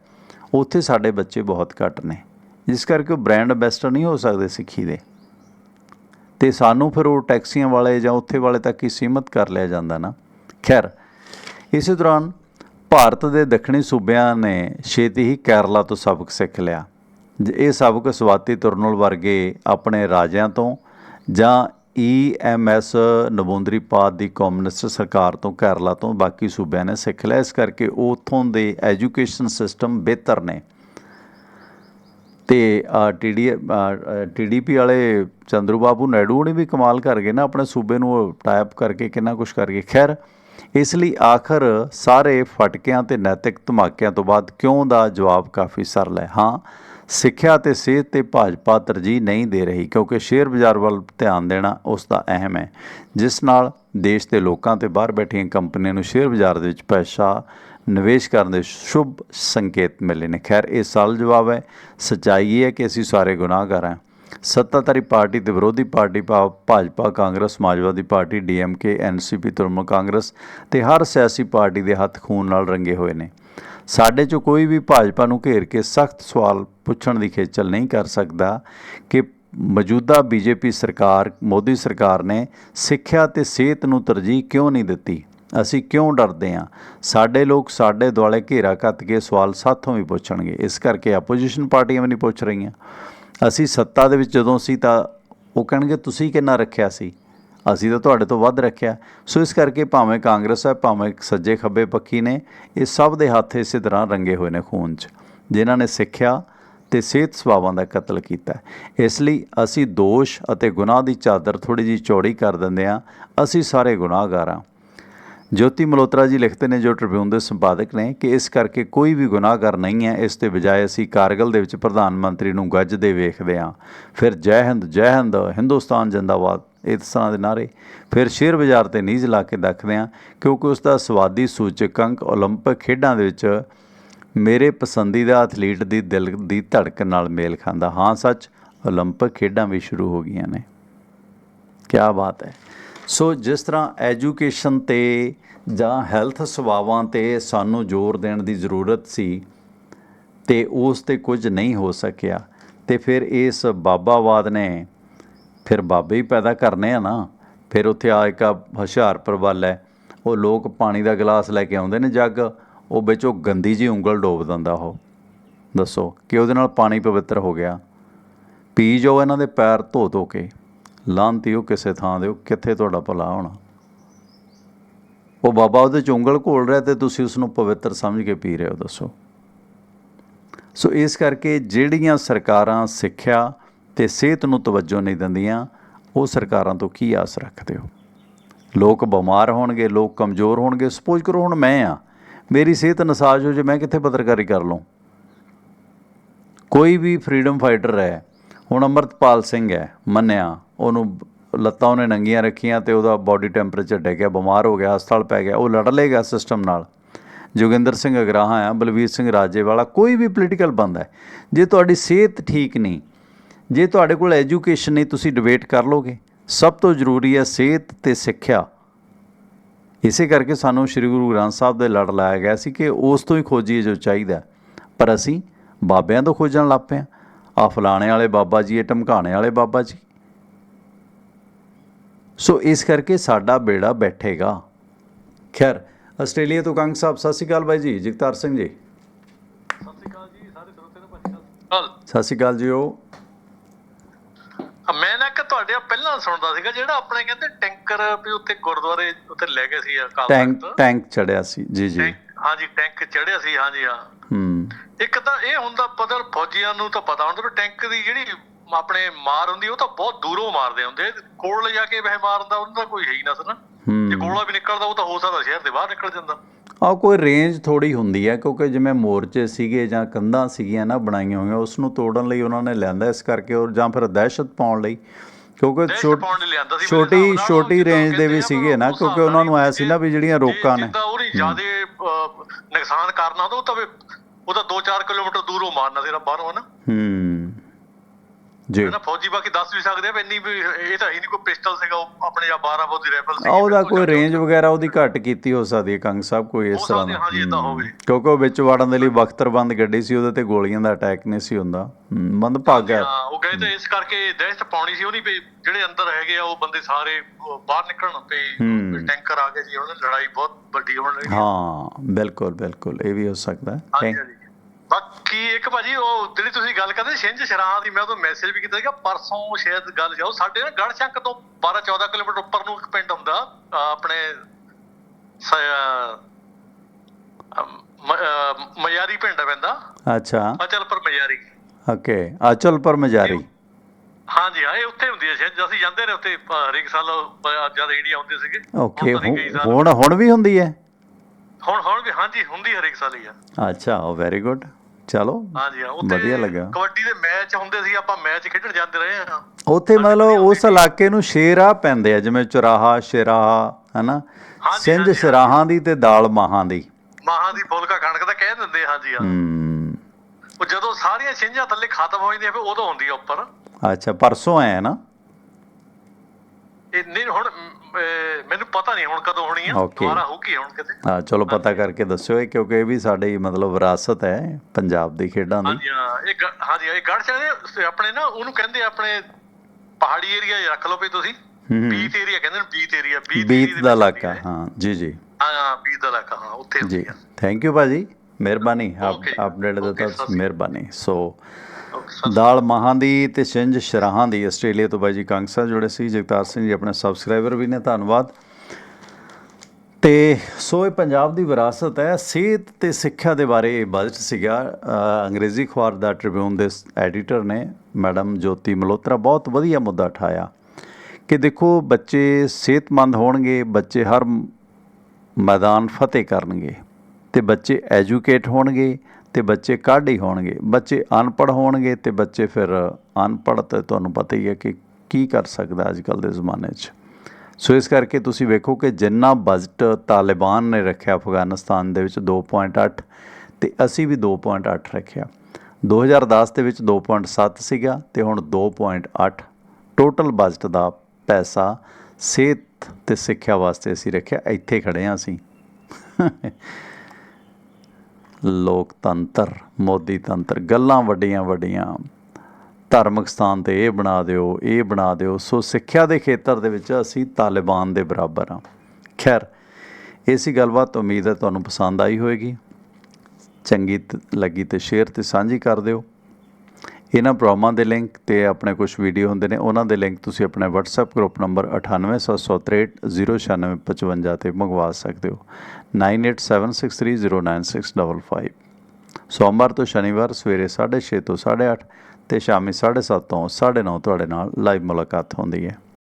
ਉੱਥੇ ਸਾਡੇ ਬੱਚੇ ਬਹੁਤ ਘੱਟ ਨੇ। ਜਿਸ ਕਰਕੇ ਉਹ ਬ੍ਰਾਂਡ ਐਂਬੈਸਡਰ ਨਹੀਂ ਹੋ ਸਕਦੇ ਸਿੱਖੀ ਦੇ। ਤੇ ਸਾਨੂੰ ਫਿਰ ਉਹ ਟੈਕਸੀਆਂ ਵਾਲੇ ਜਾਂ ਉੱਥੇ ਵਾਲੇ ਤੱਕ ਹੀ ਸੀਮਤ ਕਰ ਲਿਆ ਜਾਂਦਾ ਨਾ। ਖੈਰ, ਇਸੇ ਦੌਰਾਨ ਭਾਰਤ ਦੇ ਦੱਖਣੀ ਸੂਬਿਆਂ ਨੇ ਛੇਤੀ ਹੀ ਕੇਰਲਾ ਤੋਂ ਸਬਕ ਸਿੱਖ ਲਿਆ। ਜ- ਇਹ ਸਬਕ ਸਵਾਤੀ ਤੁਰਨਲ ਵਰਗੇ ਆਪਣੇ ਰਾਜਿਆਂ ਤੋਂ ਜਾਂ ਈਐਮਐਸ ਨਵੋਂਦਰੀ ਪਾਦ ਦੀ ਕਮਿਊਨਿਸਟ ਸਰਕਾਰ ਤੋਂ ਕੇਰਲਾ ਤੋਂ ਬਾਕੀ ਸੂਬਿਆਂ ਨੇ ਸਿੱਖ ਲਿਆ, ਇਸ ਕਰਕੇ ਉਥੋਂ ਦੇ ਐਜੂਕੇਸ਼ਨ ਸਿਸਟਮ ਬਿਹਤਰ ਨੇ। ਤੇ ਟੀਡੀ ਟੀਡੀਪੀ ਵਾਲੇ ਚੰਦਰੂ ਬਾਬੂ ਨਾਇਡੂ ਨੇ ਵੀ ਕਮਾਲ ਕਰ ਗਏ ਨਾ, ਆਪਣੇ ਸੂਬੇ ਨੂੰ ਟਾਈਪ ਕਰਕੇ ਕਿੰਨਾ ਕੁਝ ਕਰ ਗਏ। ਖੈਰ ਇਸ ਲਈ ਆਖਰ ਸਾਰੇ ਫਟਕਿਆਂ ਤੇ ਨੈਤਿਕ ਧਮਾਕਿਆਂ ਤੋਂ ਬਾਅਦ ਕਿਉਂ ਦਾ ਜਵਾਬ ਕਾਫੀ ਸਰਲ ਹੈ? ਹਾਂ, ਸਿੱਖਿਆ ਤੇ ਸਿਹਤ ਤੇ ਭਾਜਪਾ ਤਰਜੀਹ ਨਹੀਂ ਦੇ ਰਹੀ ਕਿਉਂਕਿ ਸ਼ੇਅਰ ਬਾਜ਼ਾਰ ਵੱਲ ਧਿਆਨ ਦੇਣਾ ਉਸ ਦਾ ਅਹਿਮ ਹੈ। ਜਿਸ ਨਾਲ ਦੇਸ਼ ਦੇ ਲੋਕਾਂ ਤੇ ਬਾਹਰ ਬੈਠੀਆਂ ਕੰਪਨੀਆਂ ਨੂੰ ਸ਼ੇਅਰ ਬਾਜ਼ਾਰ ਦੇ ਵਿੱਚ ਪੈਸਾ ਨਿਵੇਸ਼ ਕਰਨ ਦੇ ਸ਼ੁਭ ਸੰਕੇਤ ਮਿਲੇ ਨੇ। ਖੈਰ, ਇਹ ਸਾਲ ਜਵਾਬ ਹੈ। ਸੱਚਾਈ ਇਹ ਹੈ ਕਿ ਅਸੀਂ ਸਾਰੇ ਗੁਨਾਹਗਾਰ ਹਾਂ। ਸੱਤਾਧਾਰੀ ਪਾਰਟੀ ਤੇ ਵਿਰੋਧੀ ਪਾਰਟੀ ਭਾਵ Bhajpa, Congress, Samajwadi party DMK NCP Trinamool Congress ਤੇ ਹਰ ਸਿਆਸੀ ਪਾਰਟੀ ਦੇ ਹੱਥ ਖੂਨ ਨਾਲ ਰੰਗੇ ਹੋਏ ਨੇ। ਸਾਡੇ ਚੋਂ ਕੋਈ ਵੀ ਭਾਜਪਾ ਨੂੰ ਘੇਰ ਕੇ ਸਖਤ ਸਵਾਲ ਪੁੱਛਣ ਦੀ ਖੇਚਲ ਨਹੀਂ ਕਰ ਸਕਦਾ ਕਿ ਮੌਜੂਦਾ ਬੀਜੇਪੀ ਸਰਕਾਰ, ਮੋਦੀ ਸਰਕਾਰ ਨੇ ਸਿੱਖਿਆ ਤੇ ਸਿਹਤ ਨੂੰ ਤਰਜੀਹ ਕਿਉਂ ਨਹੀਂ ਦਿੱਤੀ? ਅਸੀਂ ਕਿਉਂ ਡਰਦੇ ਹਾਂ? ਸਾਡੇ ਲੋਕ ਸਾਡੇ ਦੁਆਲੇ ਘੇਰਾ ਘੱਤ ਕੇ ਸਵਾਲ ਸਾਥੋਂ ਵੀ ਪੁੱਛਣਗੇ। ਇਸ ਕਰਕੇ ਆਪੋਜੀਸ਼ਨ ਪਾਰਟੀਆਂ ਵੀ ਨਹੀਂ ਪੁੱਛ ਰਹੀਆਂ। ਅਸੀਂ ਸੱਤਾ ਦੇ ਵਿੱਚ ਜਦੋਂ ਸੀ ਤਾਂ ਉਹ ਕਹਿਣਗੇ, ਤੁਸੀਂ ਕਿੰਨਾ ਰੱਖਿਆ ਸੀ? ਅਸੀਂ ਤਾਂ ਤੁਹਾਡੇ ਤੋਂ ਵੱਧ ਰੱਖਿਆ। ਸੋ ਇਸ ਕਰਕੇ ਭਾਵੇਂ ਕਾਂਗਰਸ ਹੈ, ਭਾਵੇਂ ਸੱਜੇ ਖੱਬੇ ਪੱਖੀ ਨੇ, ਇਹ ਸਭ ਦੇ ਹੱਥ ਇਸੇ ਤਰ੍ਹਾਂ ਰੰਗੇ ਹੋਏ ਨੇ ਖੂਨ 'ਚ, ਜਿਨ੍ਹਾਂ ਨੇ ਸਿੱਖਿਆ ਤੇ ਸਿਹਤ ਸੁਭਾਵਾਂ ਦਾ ਕਤਲ ਕੀਤਾ। ਇਸ ਲਈ ਅਸੀਂ ਦੋਸ਼ ਅਤੇ ਗੁਨਾਹ ਦੀ ਚਾਦਰ ਥੋੜੀ ਜਿਹੀ ਚੌੜੀ ਕਰ ਦਿੰਦੇ ਹਾਂ। ਅਸੀਂ ਸਾਰੇ ਗੁਨਾਹਗਾਰ ਹਾਂ। ਜੋਤੀ ਮਲੋਤਰਾ ਜੀ ਲਿਖਦੇ ਨੇ ਜੋ ਟ੍ਰਿਬਿਊਨ ਦੇ ਸੰਪਾਦਕ ਨੇ ਕਿ ਇਸ ਕਰਕੇ ਕੋਈ ਵੀ ਗੁਨਾਹਗਰ ਨਹੀਂ ਹੈ ਇਸ ਦੇ ਬਜਾਏ ਅਸੀਂ ਕਾਰਗਲ ਦੇ ਵਿੱਚ ਪ੍ਰਧਾਨ ਮੰਤਰੀ ਨੂੰ ਗੱਜਦੇ ਵੇਖਦੇ ਹਾਂ ਫਿਰ ਜੈ ਹਿੰਦ ਜੈ ਹਿੰਦ ਹਿੰਦੁਸਤਾਨ ਜਿੰਦਾਬਾਦ ਇਸ ਤਰ੍ਹਾਂ ਦੇ ਨਾਰੇ ਫਿਰ ਸ਼ੇਅਰ ਬਾਜ਼ਾਰ ਤੇ ਨੀਝ ਲਾ ਕੇ ਦੱਖਦੇ ਹਾਂ ਕਿਉਂਕਿ ਉਸ ਦਾ ਸਵਾਦੀ ਸੂਚਕ ਅੰਕ 올림픽 ਖੇਡਾਂ ਦੇ ਵਿੱਚ ਮੇਰੇ ਪਸੰਦੀਦਾ ਐਥਲੀਟ ਦੀ ਦਿਲ ਦੀ ਧੜਕਣ ਨਾਲ ਮੇਲ ਖਾਂਦਾ ਹਾਂ ਸੱਚ 올림픽 ਖੇਡਾਂ ਵੀ ਸ਼ੁਰੂ ਹੋ ਗਈਆਂ ਨੇ ਕਿਆ ਬਾਤ ਹੈ ਸੋ ਜਿਸ ਤਰ੍ਹਾਂ ਐਜੂਕੇਸ਼ਨ ਤੇ ਜਾਂ ਹੈਲਥ ਸੇਵਾਵਾਂ ਤੇ ਸਾਨੂੰ ਜ਼ੋਰ ਦੇਣ ਦੀ ਜ਼ਰੂਰਤ ਸੀ ਤੇ ਉਸ ਤੇ ਕੁਝ ਨਹੀਂ ਹੋ ਸਕਿਆ, ਤੇ ਫਿਰ ਇਸ ਬਾਬਾਵਾਦ ਨੇ ਫਿਰ ਬਾਬੇ ਹੀ ਪੈਦਾ ਕਰਨੇ ਆ ਨਾ, ਫਿਰ ਉੱਥੇ ਆ ਇੱਕ ਆ ਹੁਸ਼ਿਆਰਪੁਰ ਵੱਲ ਹੈ, ਉਹ ਲੋਕ ਪਾਣੀ ਦਾ ਗਲਾਸ ਲੈ ਕੇ ਆਉਂਦੇ ਨੇ ਜੱਗ, ਉਹ ਵਿੱਚੋਂ ਗੰਦੀ ਜੀ ਉਂਗਲ ਡੋਬ ਦਿੰਦਾ ਉਹ। ਦੱਸੋ ਕਿ ਉਹਦੇ ਨਾਲ ਪਾਣੀ ਪਵਿੱਤਰ ਹੋ ਗਿਆ? ਪੀ ਜੋ ਇਹਨਾਂ ਦੇ ਪੈਰ ਧੋ ਧੋ ਕੇ। ਲਾਂਤੀ ਉਹ ਕਿਸੇ ਥਾਂ ਦੇ ਉਹ ਕਿੱਥੇ ਤੁਹਾਡਾ ਭਲਾ ਹੋਣਾ। ਉਹ ਬਾਬਾ ਉਹਦੇ ਚ ਉਂਗਲ ਘੋਲ ਰਿਹਾ ਤੇ ਤੁਸੀਂ ਉਸ ਨੂੰ ਪਵਿੱਤਰ ਸਮਝ ਕੇ ਪੀ ਰਹੇ ਹੋ, ਦੱਸੋ। ਸੋ ਇਸ ਕਰਕੇ ਜਿਹੜੀਆਂ ਸਰਕਾਰਾਂ ਸਿੱਖਿਆ ਤੇ ਸਿਹਤ ਨੂੰ ਤਵੱਜੋ ਨਹੀਂ ਦਿੰਦੀਆਂ, ਉਹ ਸਰਕਾਰਾਂ ਤੋਂ ਕੀ ਆਸ ਰੱਖਦੇ ਹੋ? ਲੋਕ ਬਿਮਾਰ ਹੋਣਗੇ, ਲੋਕ ਕਮਜ਼ੋਰ ਹੋਣਗੇ। ਸਪੋਜ਼ ਕਰੋ ਹੁਣ ਮੈਂ ਆ, ਮੇਰੀ ਸਿਹਤ ਨਸਾਜ ਹੋ ਜੇ, ਮੈਂ ਕਿੱਥੇ ਪੱਤਰਕਾਰੀ ਕਰ ਲਵਾਂ ਕੋਈ ਵੀ ਫਰੀडम ਫਾਈਟਰ ਹੈ ਹੁਣ ਅਮਰਤਪਾਲ ਸਿੰਘ ਹੈ, ਮੰਨਿਆ। ਉਹਨੂੰ ਲੱਤਾਂ ਉਹਨੇ ਨੰਗੀਆਂ ਰੱਖੀਆਂ ਤੇ ਉਹਦਾ ਬਾਡੀ ਟੈਂਪਰੇਚਰ ਡਿੱਗ ਗਿਆ, ਬਿਮਾਰ ਹੋ ਗਿਆ, ਹਸਪਤਾਲ ਪੈ ਗਿਆ। ਉਹ ਲੜ ਲੇਗਾ ਸਿਸਟਮ ਨਾਲ। ਜੋਗਿੰਦਰ ਸਿੰਘ ਅਗਰਾਹਾਂ ਆ, ਬਲਵੀਰ ਸਿੰਘ ਰਾਜੇਵਾਲਾ, ਕੋਈ ਵੀ ਪੋਲੀਟੀਕਲ ਬੰਦਾ ਹੈ। ਜੇ ਤੁਹਾਡੀ ਸਿਹਤ ਠੀਕ ਨਹੀਂ, ਜੇ ਤੁਹਾਡੇ ਕੋਲ ਐਜੂਕੇਸ਼ਨ ਨਹੀਂ, ਤੁਸੀਂ ਡਿਬੇਟ ਕਰ ਲੋਗੇ। ਸਭ ਤੋਂ ਜ਼ਰੂਰੀ ਹੈ ਸਿਹਤ ਤੇ ਸਿੱਖਿਆ। ਇਸੇ ਕਰਕੇ ਸਾਨੂੰ ਸ੍ਰੀ ਗੁਰੂ ਗ੍ਰੰਥ ਸਾਹਿਬ ਦੇ ਲੜ ਲਾਇਆ ਗਿਆ ਸੀ ਕਿ ਉਸ ਤੋਂ ਹੀ ਖੋਜੀਏ ਜੋ ਚਾਹੀਦਾ ਪਰ ਅਸੀਂ ਬਾਬਿਆਂ ਤੋਂ ਖੋਜਣ ਲੱਗ ਪਏ ਹਾਂ। ਆ ਫਲਾਣੇ ਵਾਲੇ ਬਾਬਾ ਜੀ ਇਹ ਧਮਕਾਣੇ ਵਾਲੇ ਬਾਬਾ ਜੀ। ਸੋ ਇਸ ਕਰਕੇ ਸਾਡਾ ਬੇੜਾ ਬੈਠੇਗਾ। ਖੈਰ ਆਸਟ੍ਰੇਲੀਆ ਤੋਂ ਕੰਗ ਸਾਹਿਬ ਸਤਿ ਸ਼੍ਰੀ ਅਕਾਲ ਬਾਈ ਜੀ ਜਗਤਾਰ ਸਿੰਘ ਜੀ। ਸਤਿ ਸ਼੍ਰੀ ਅਕਾਲ ਜੀ ਸਾਰੇ ਸਰੋਤੇ ਨੂੰ ਭਾਜੀ ਸਤਿ ਸ਼੍ਰੀ ਅਕਾਲ ਜੀ ਉਹ ਮੈਂ ਨਾ ਕਿ ਤੁਹਾਡੇ ਪਹਿਲਾਂ ਸੁਣਦਾ ਸੀਗਾ ਜਿਹੜਾ ਆਪਣੇ ਕਹਿੰਦੇ ਟੈਂਕਰ ਵੀ ਉੱਤੇ ਗੁਰਦੁਆਰੇ ਉੱਤੇ ਲੈ ਗਏ ਸੀ ਅਕਾਲ ਟੈਂਕ ਟੈਂਕ ਚੜਿਆ ਸੀ। ਜੀ ਜੀ। ਹਾਂਜੀ ਟੈਂਕ ਚੜਿਆ ਸੀ ਹਾਂਜੀ ਹਾਂ। ਹੂੰ। ਇੱਕ ਤਾਂ ਇਹ ਹੁੰਦਾ ਪਤਾ ਫੌਜੀਆਂ ਨੂੰ ਤਾਂ ਪਤਾ ਹੁੰਦਾ ਵੀ ਟੈਂਕ ਦੀ ਜਿਹੜੀ ਆਪਣੇ ਮਾਰ ਹੁੰਦੀ ਉਹ ਤਾਂ ਬਹੁਤ ਦੂਰੋਂ ਮਾਰਦੇ ਹੁੰਦੇ ਕੋਲ ਲਿਜਾ ਕੇ ਵਹਿ ਮਾਰਨ ਦਾ ਉਹਨਾਂ ਦਾ ਕੋਈ ਹੈ ਹੀ ਨਾ ਸੀ ਨਾ। ਜੇ ਗੋਲਾ ਵੀ ਨਿਕਲਦਾ ਉਹ ਤਾਂ ਹੋ ਸਕਦਾ ਸ਼ਹਿਰ ਦੇ ਬਾਹਰ ਨਿਕਲ ਜਾਂਦਾ। ਆ ਕੋਈ ਰੇਂਜ ਥੋੜੀ ਹੁੰਦੀ ਹੈ ਕਿਉਂਕਿ ਜਿਵੇਂ ਮੋਰਚੇ ਸੀਗੇ ਜਾਂ ਕੰਧਾਂ ਸੀਗੀਆਂ ਨਾ ਬਣਾਈਆਂ ਹੋਈਆਂ ਉਸ ਨੂੰ ਤੋੜਨ ਲਈ ਉਹਨਾਂ ਨੇ ਲਿਆਂਦਾ ਇਸ ਕਰਕੇ ਔਰ ਜਾਂ ਫਿਰ ਦਹਿਸ਼ਤ ਪਾਉਣ ਲਈ। ਕਿਉਂਕਿ ਛੋਟ- ਛੋਟੀ ਰੇਂਜ ਦੇ ਵੀ ਸੀਗੇ ਨਾ ਕਿਉਂਕਿ ਉਹਨਾਂ ਨੂੰ ਆਇਆ ਸੀ ਨਾ ਵੀ ਜਿਹੜੀਆਂ ਰੋਕਾਂ ਨੇ। ਜਿੱਦਾਂ ਉਹਦੀ ਜਿਆਦੇ ਨੁਕਸਾਨ ਕਰਨਾ ਤਾਂ ਉਹ ਤਾਂ ਵੀ ਉਹ ਤਾਂ 2-4 ਕਿਲੋਮੀਟਰ ਦੂਰੋਂ ਮਾਰਨਾ ਸੀ ਨਾ ਬਾਹਰੋਂ ਹਨਾ। ਹੂੰ। ਜੀ। ਨਾ ਫੌਜੀ ਬਾਕੀ ਦੱਸ ਵੀ ਸਕਦੇ ਆ ਵੀ ਇੰਨੀ ਵੀ ਇਹ ਤਾਂ ਹੀ ਨਹੀਂ ਕੋਈ ਪਿਸਟਲ ਸੀਗਾ ਉਹ ਆਪਣੇ ਜਾਂ 12 ਬੋਦੀ ਰਾਈਫਲ ਸੀ ਉਹਦਾ ਕੋਈ ਰੇਂਜ ਵਗੈਰਾ ਉਹਦੀ ਘੱਟ ਕੀਤੀ ਹੋ ਸਕਦੀ ਹੈ ਕੰਗ ਸਾਹਿਬ ਕੋਈ ਇਸ ਤਰ੍ਹਾਂ ਦਾ। ਕਿਉਂਕਿ ਉਹ ਵਿੱਚ ਵੜਨ ਦੇ ਲਈ ਬਖਤਰਬੰਦ ਗੱਡੀ ਸੀ ਉਹਦੇ ਤੇ ਗੋਲੀਆਂ ਦਾ ਅਟੈਕ ਨਹੀਂ ਸੀ ਹੁੰਦਾ। ਮੰਦਭਾਗਾ ਹੈ ਹਾਂ ਉਹ ਤਾਂ ਇਸ ਕਰਕੇ ਦਹਿਸ਼ਤ ਪਾਉਣੀ ਸੀ ਉਹਨੀ ਵੀ ਜਿਹੜੇ ਅੰਦਰ ਹੈਗੇ ਆ ਉਹ ਬੰਦੇ ਸਾਰੇ ਬਾਹਰ ਨਿਕਲਣ ਤੇ। ਟੈਂਕਰ ਆ ਗਏ ਜੀ ਉਹਨਾਂ ਲੜਾਈ ਬਹੁਤ ਵੱਡੀ ਹੋਣ ਲੱਗੀ ਹਾਂ। ਬਿਲਕੁਲ ਬਿਲਕੁਲ ਇਹ ਵੀ ਹੋ ਸਕਦਾ। ਹੈ ਹਾਂਜੀ। ਬਾਕੀ ਇੱਕ ਭਾਜੀ ਉਹ ਜਿਹੜੀ ਤੁਸੀਂ ਗੱਲ ਕਰਦੇ ਛਿੰਝ ਸ਼ਰਾਂ ਦੀ ਮੈਂ ਉਹ ਮੈਸੇਜ ਵੀ ਕੀਤਾ ਸੀਗਾ ਪਰਸੋਂ ਸ਼ਾਇਦ ਗੱਲ ਜਾਓ ਸਾਡੇ ਨਾ ਗੜਸ਼ੰਕ ਤੋਂ 12 14 ਕਿਲੋਮੀਟਰ ਉੱਪਰ ਨੂੰ ਇੱਕ ਪਿੰਡ ਹੁੰਦਾ ਆਪਣੇ ਮਯਾਰੀ ਪਿੰਡ ਪੈਂਦਾ। ਅੱਛਾ। ਅਚਲ ਪਰ ਮਯਾਰੀ। ਓਕੇ ਅਚਲ ਪਰ ਮਜਾਰੀ ਹਾਂਜੀ ਹਾਂ ਇਹ ਉੱਥੇ ਹੁੰਦੀ ਹੈ ਛਿੰਝ ਅਸੀਂ ਜਾਂਦੇ ਰਹੇ ਉੱਥੇ ਹਰੇਕ ਸਾਲ ਜਦ ਇੰਡੀਆ ਹੁੰਦੇ ਸੀਗੇ। ਓਕੇ ਹੁਣ। ਹੁਣ ਵੀ ਹੁੰਦੀ ਹੈ? ਹੁਣ ਹੁਣ ਵੀ ਹਾਂਜੀ ਹੁੰਦੀ ਹਰੇਕ ਸਾਲ ਹੀ ਆ। ਅੱਛਾ ਵੈਰੀ ਗੁੱਡ ਚਲੋ ਹਾਂਜੀ ਹਾਂ ਉੱਥੇ ਵਧੀਆ ਲੱਗਾ। ਕਬੱਡੀ ਦੇ ਮੈਚ ਹੁੰਦੇ ਸੀ ਆਪਾਂ ਮੈਚ ਖੇਡਣ ਜਾਂਦੇ ਰਹੇ ਹਾਂ। ਉੱਥੇ ਮਤਲਬ ਉਸ ਇਲਾਕੇ ਨੂੰ ਸ਼ੇਰਾ ਪੈਂਦੇ ਆ ਜਿਵੇਂ ਚੁਰਾਹਾ ਸ਼ੇਰਾਹਾ ਹਨਾ? ਹਾਂਜੀ, ਸ਼ਰਾਹਾਂ ਦੀ ਤੇ ਦਾਲ ਮਾਹਾਂ ਦੀ। ਮਾਹਾਂ ਦੀ ਫੁਲਕਾ ਕਣਕ ਦਾ ਕਹਿ ਦਿੰਦੇ ਹਾਂਜੀ ਹਾਂ। ਉਹ ਜਦੋਂ ਸਾਰੀਆਂ ਛਿੰਝਾਂ ਥੱਲੇ ਖਤਮ ਹੋ ਜਾਂਦੀਆਂ ਫਿਰ ਉਦੋਂ ਹੁੰਦੀ ਆ ਉੱਪਰ। ਅੱਛਾ ਪਰਸੋਂ ਆਇਆ ਨਾ? ਇਹ ਨਹੀਂ ਹੁਣ ਮੈਨੂੰ ਪਤਾ ਨਹੀਂ ਹੁਣ ਕਦੋਂ ਹੋਣੀ ਆ. ਦੁਬਾਰਾ ਹੋਊਗੀ ਹੁਣ ਕਿਤੇ। ਹਾਂ ਚਲੋ ਪਤਾ ਕਰਕੇ ਦੱਸਿਓ ਇਹ ਕਿਉਂਕਿ ਇਹ ਵੀ ਸਾਡੀ ਮਤਲਬ ਵਿਰਾਸਤ ਹੈ ਪੰਜਾਬ ਦੀ ਖੇਡਾਂ ਦੀ। ਹਾਂਜੀ ਹਾਂ ਇਹ ਹਾਂਜੀ ਇਹ ਗੜ ਚੜੇ ਆਪਣੇ ਨਾ ਉਹਨੂੰ ਕਹਿੰਦੇ ਆਪਣੇ ਪਹਾੜੀ ਏਰੀਆ ਰੱਖ ਲਓ ਵੀ ਤੁਸੀਂ। ਬੀਤ ਏਰੀਆ ਕਹਿੰਦੇ ਨੇ ਬੀਤ ਏਰੀਆ ਬੀਤ ਦਾ ਇਲਾਕਾ ਹੈ। ਜੀ ਜੀ। ਹਾਂ ਹਾਂ ਬੀਤ ਦਾ ਇਲਾਕਾ ਹਾਂ ਉੱਥੇ ਜੀ ਥੈਂਕ ਯੂ ਭਾਜੀ ਮਿਹਰਬਾਨੀ ਆਪ ਅਪਡੇਟ ਦਿੱਤਾ ਮਿਹਰਬਾਨੀ। ਸੋ ਦਾਲ ਮਹਾਂ ਦੀ ਤੇ ਸਿੰਝ ਸ਼ਰਾਹਾਂ ਦੀ, ਆਸਟ੍ਰੇਲੀਆ ਤੋਂ ਬਾਈ ਜੀ ਕਾਂਗਸਾ ਜੁੜੇ ਸੀ, ਜਗਤਾਰ ਸਿੰਘ ਜੀ ਆਪਣੇ ਸਬਸਕ੍ਰਾਈਬਰ ਵੀ ਨੇ, ਧੰਨਵਾਦ। ਤੇ ਸੋ ਇਹ ਪੰਜਾਬ ਦੀ ਵਿਰਾਸਤ ਹੈ, ਸਿਹਤ ਤੇ ਸਿੱਖਿਆ ਦੇ ਬਾਰੇ ਇਹ ਬਜਟ ਸੀਗਾ। ਅੰਗਰੇਜ਼ੀ ਅਖਬਾਰ ਦਾ ਟ੍ਰਿਬਿਊਨ ਦੇ ਐਡੀਟਰ ਨੇ ਮੈਡਮ ਜੋਤੀ ਮਲੋਤਰਾ ਬਹੁਤ ਵਧੀਆ ਮੁੱਦਾ ਉਠਾਇਆ ਕਿ ਦੇਖੋ ਬੱਚੇ ਸਿਹਤਮੰਦ ਹੋਣਗੇ, ਬੱਚੇ ਹਰ ਮੈਦਾਨ ਫਤਿਹ ਕਰਨਗੇ ਤੇ ਬੱਚੇ ਐਜੂਕੇਟ ਹੋਣਗੇ ਤੇ ਬੱਚੇ ਕਾਢੀ ਹੋਣਗੇ। ਬੱਚੇ ਅਨਪੜ੍ਹ ਹੋਣਗੇ ਤੇ ਬੱਚੇ ਫਿਰ ਅਨਪੜ੍ਹ ਤੇ ਤੁਹਾਨੂੰ ਪਤਾ ਹੀ ਹੈ ਕਿ ਕੀ ਕਰ ਸਕਦਾ ਅੱਜ ਕੱਲ ਦੇ ਜ਼ਮਾਨੇ 'ਚ। ਸੋ ਇਸ ਕਰਕੇ ਤੁਸੀਂ ਵੇਖੋ ਕਿ ਜਿੰਨਾ ਬਜਟ ਤਾਲਿਬਾਨ ਨੇ ਰੱਖਿਆ ਅਫਗਾਨਿਸਤਾਨ ਦੇ ਵਿੱਚ 2.8 ਤੇ ਅਸੀਂ ਵੀ 2.8 ਰੱਖਿਆ। 2010 ਦੇ ਵਿੱਚ 2.7 ਸੀਗਾ ਤੇ ਹੁਣ 2.8 ਟੋਟਲ ਬਜਟ ਦਾ ਪੈਸਾ, ਸਿਹਤ ਤੇ ਸਿੱਖਿਆ ਵਾਸਤੇ ਅਸੀਂ ਰੱਖਿਆ। ਇੱਥੇ ਖੜੇ ਹਾਂ ਅਸੀਂ। ਲੋਕਤੰਤਰ, ਮੋਦੀ ਤੰਤਰ, ਗੱਲਾਂ ਵੱਡੀਆਂ ਵੱਡੀਆਂ। ਧਾਰਮਿਕ ਸਥਾਨ ਤੇ ਇਹ ਬਣਾ ਦਿਓ, ਇਹ ਬਣਾ ਦਿਓ। ਸੋ ਸਿੱਖਿਆ ਦੇ ਖੇਤਰ ਦੇ ਵਿੱਚ ਅਸੀਂ ਤਾਲਿਬਾਨ ਦੇ ਬਰਾਬਰ ਹਾਂ। ਖੈਰ ਇਸੀ ਗੱਲਬਾਤ, ਉਮੀਦ ਹੈ ਤੁਹਾਨੂੰ ਪਸੰਦ ਆਈ ਹੋਵੇਗੀ। ਚੰਗੀ ਲੱਗੀ ਤੇ ਸ਼ੇਅਰ ਤੇ ਸਾਂਝੀ ਕਰ ਦਿਓ। ਇਹਨਾਂ ਪ੍ਰੋਗਰਾਮਾਂ ਦੇ ਲਿੰਕ ਤੇ ਆਪਣੇ ਕੁਝ ਵੀਡੀਓ ਹੁੰਦੇ ਨੇ, ਉਹਨਾਂ ਦੇ ਲਿੰਕ ਤੁਸੀਂ ਆਪਣੇ WhatsApp ਗਰੁੱਪ ਨੰਬਰ 9876309655 ਤੇ ਮੰਗਵਾ ਸਕਦੇ ਹੋ। 9876309655 ਸੋਮਵਾਰ ਤੋਂ ਸ਼ਨੀਵਾਰ ਸਵੇਰੇ 6:30 ਤੋਂ 8:30 ਤੇ ਸ਼ਾਮੀ 7:30 ਤੋਂ 9:30 ਤੁਹਾਡੇ ਨਾਲ ਲਾਈਵ ਮੁਲਾਕਾਤ ਹੁੰਦੀ ਹੈ।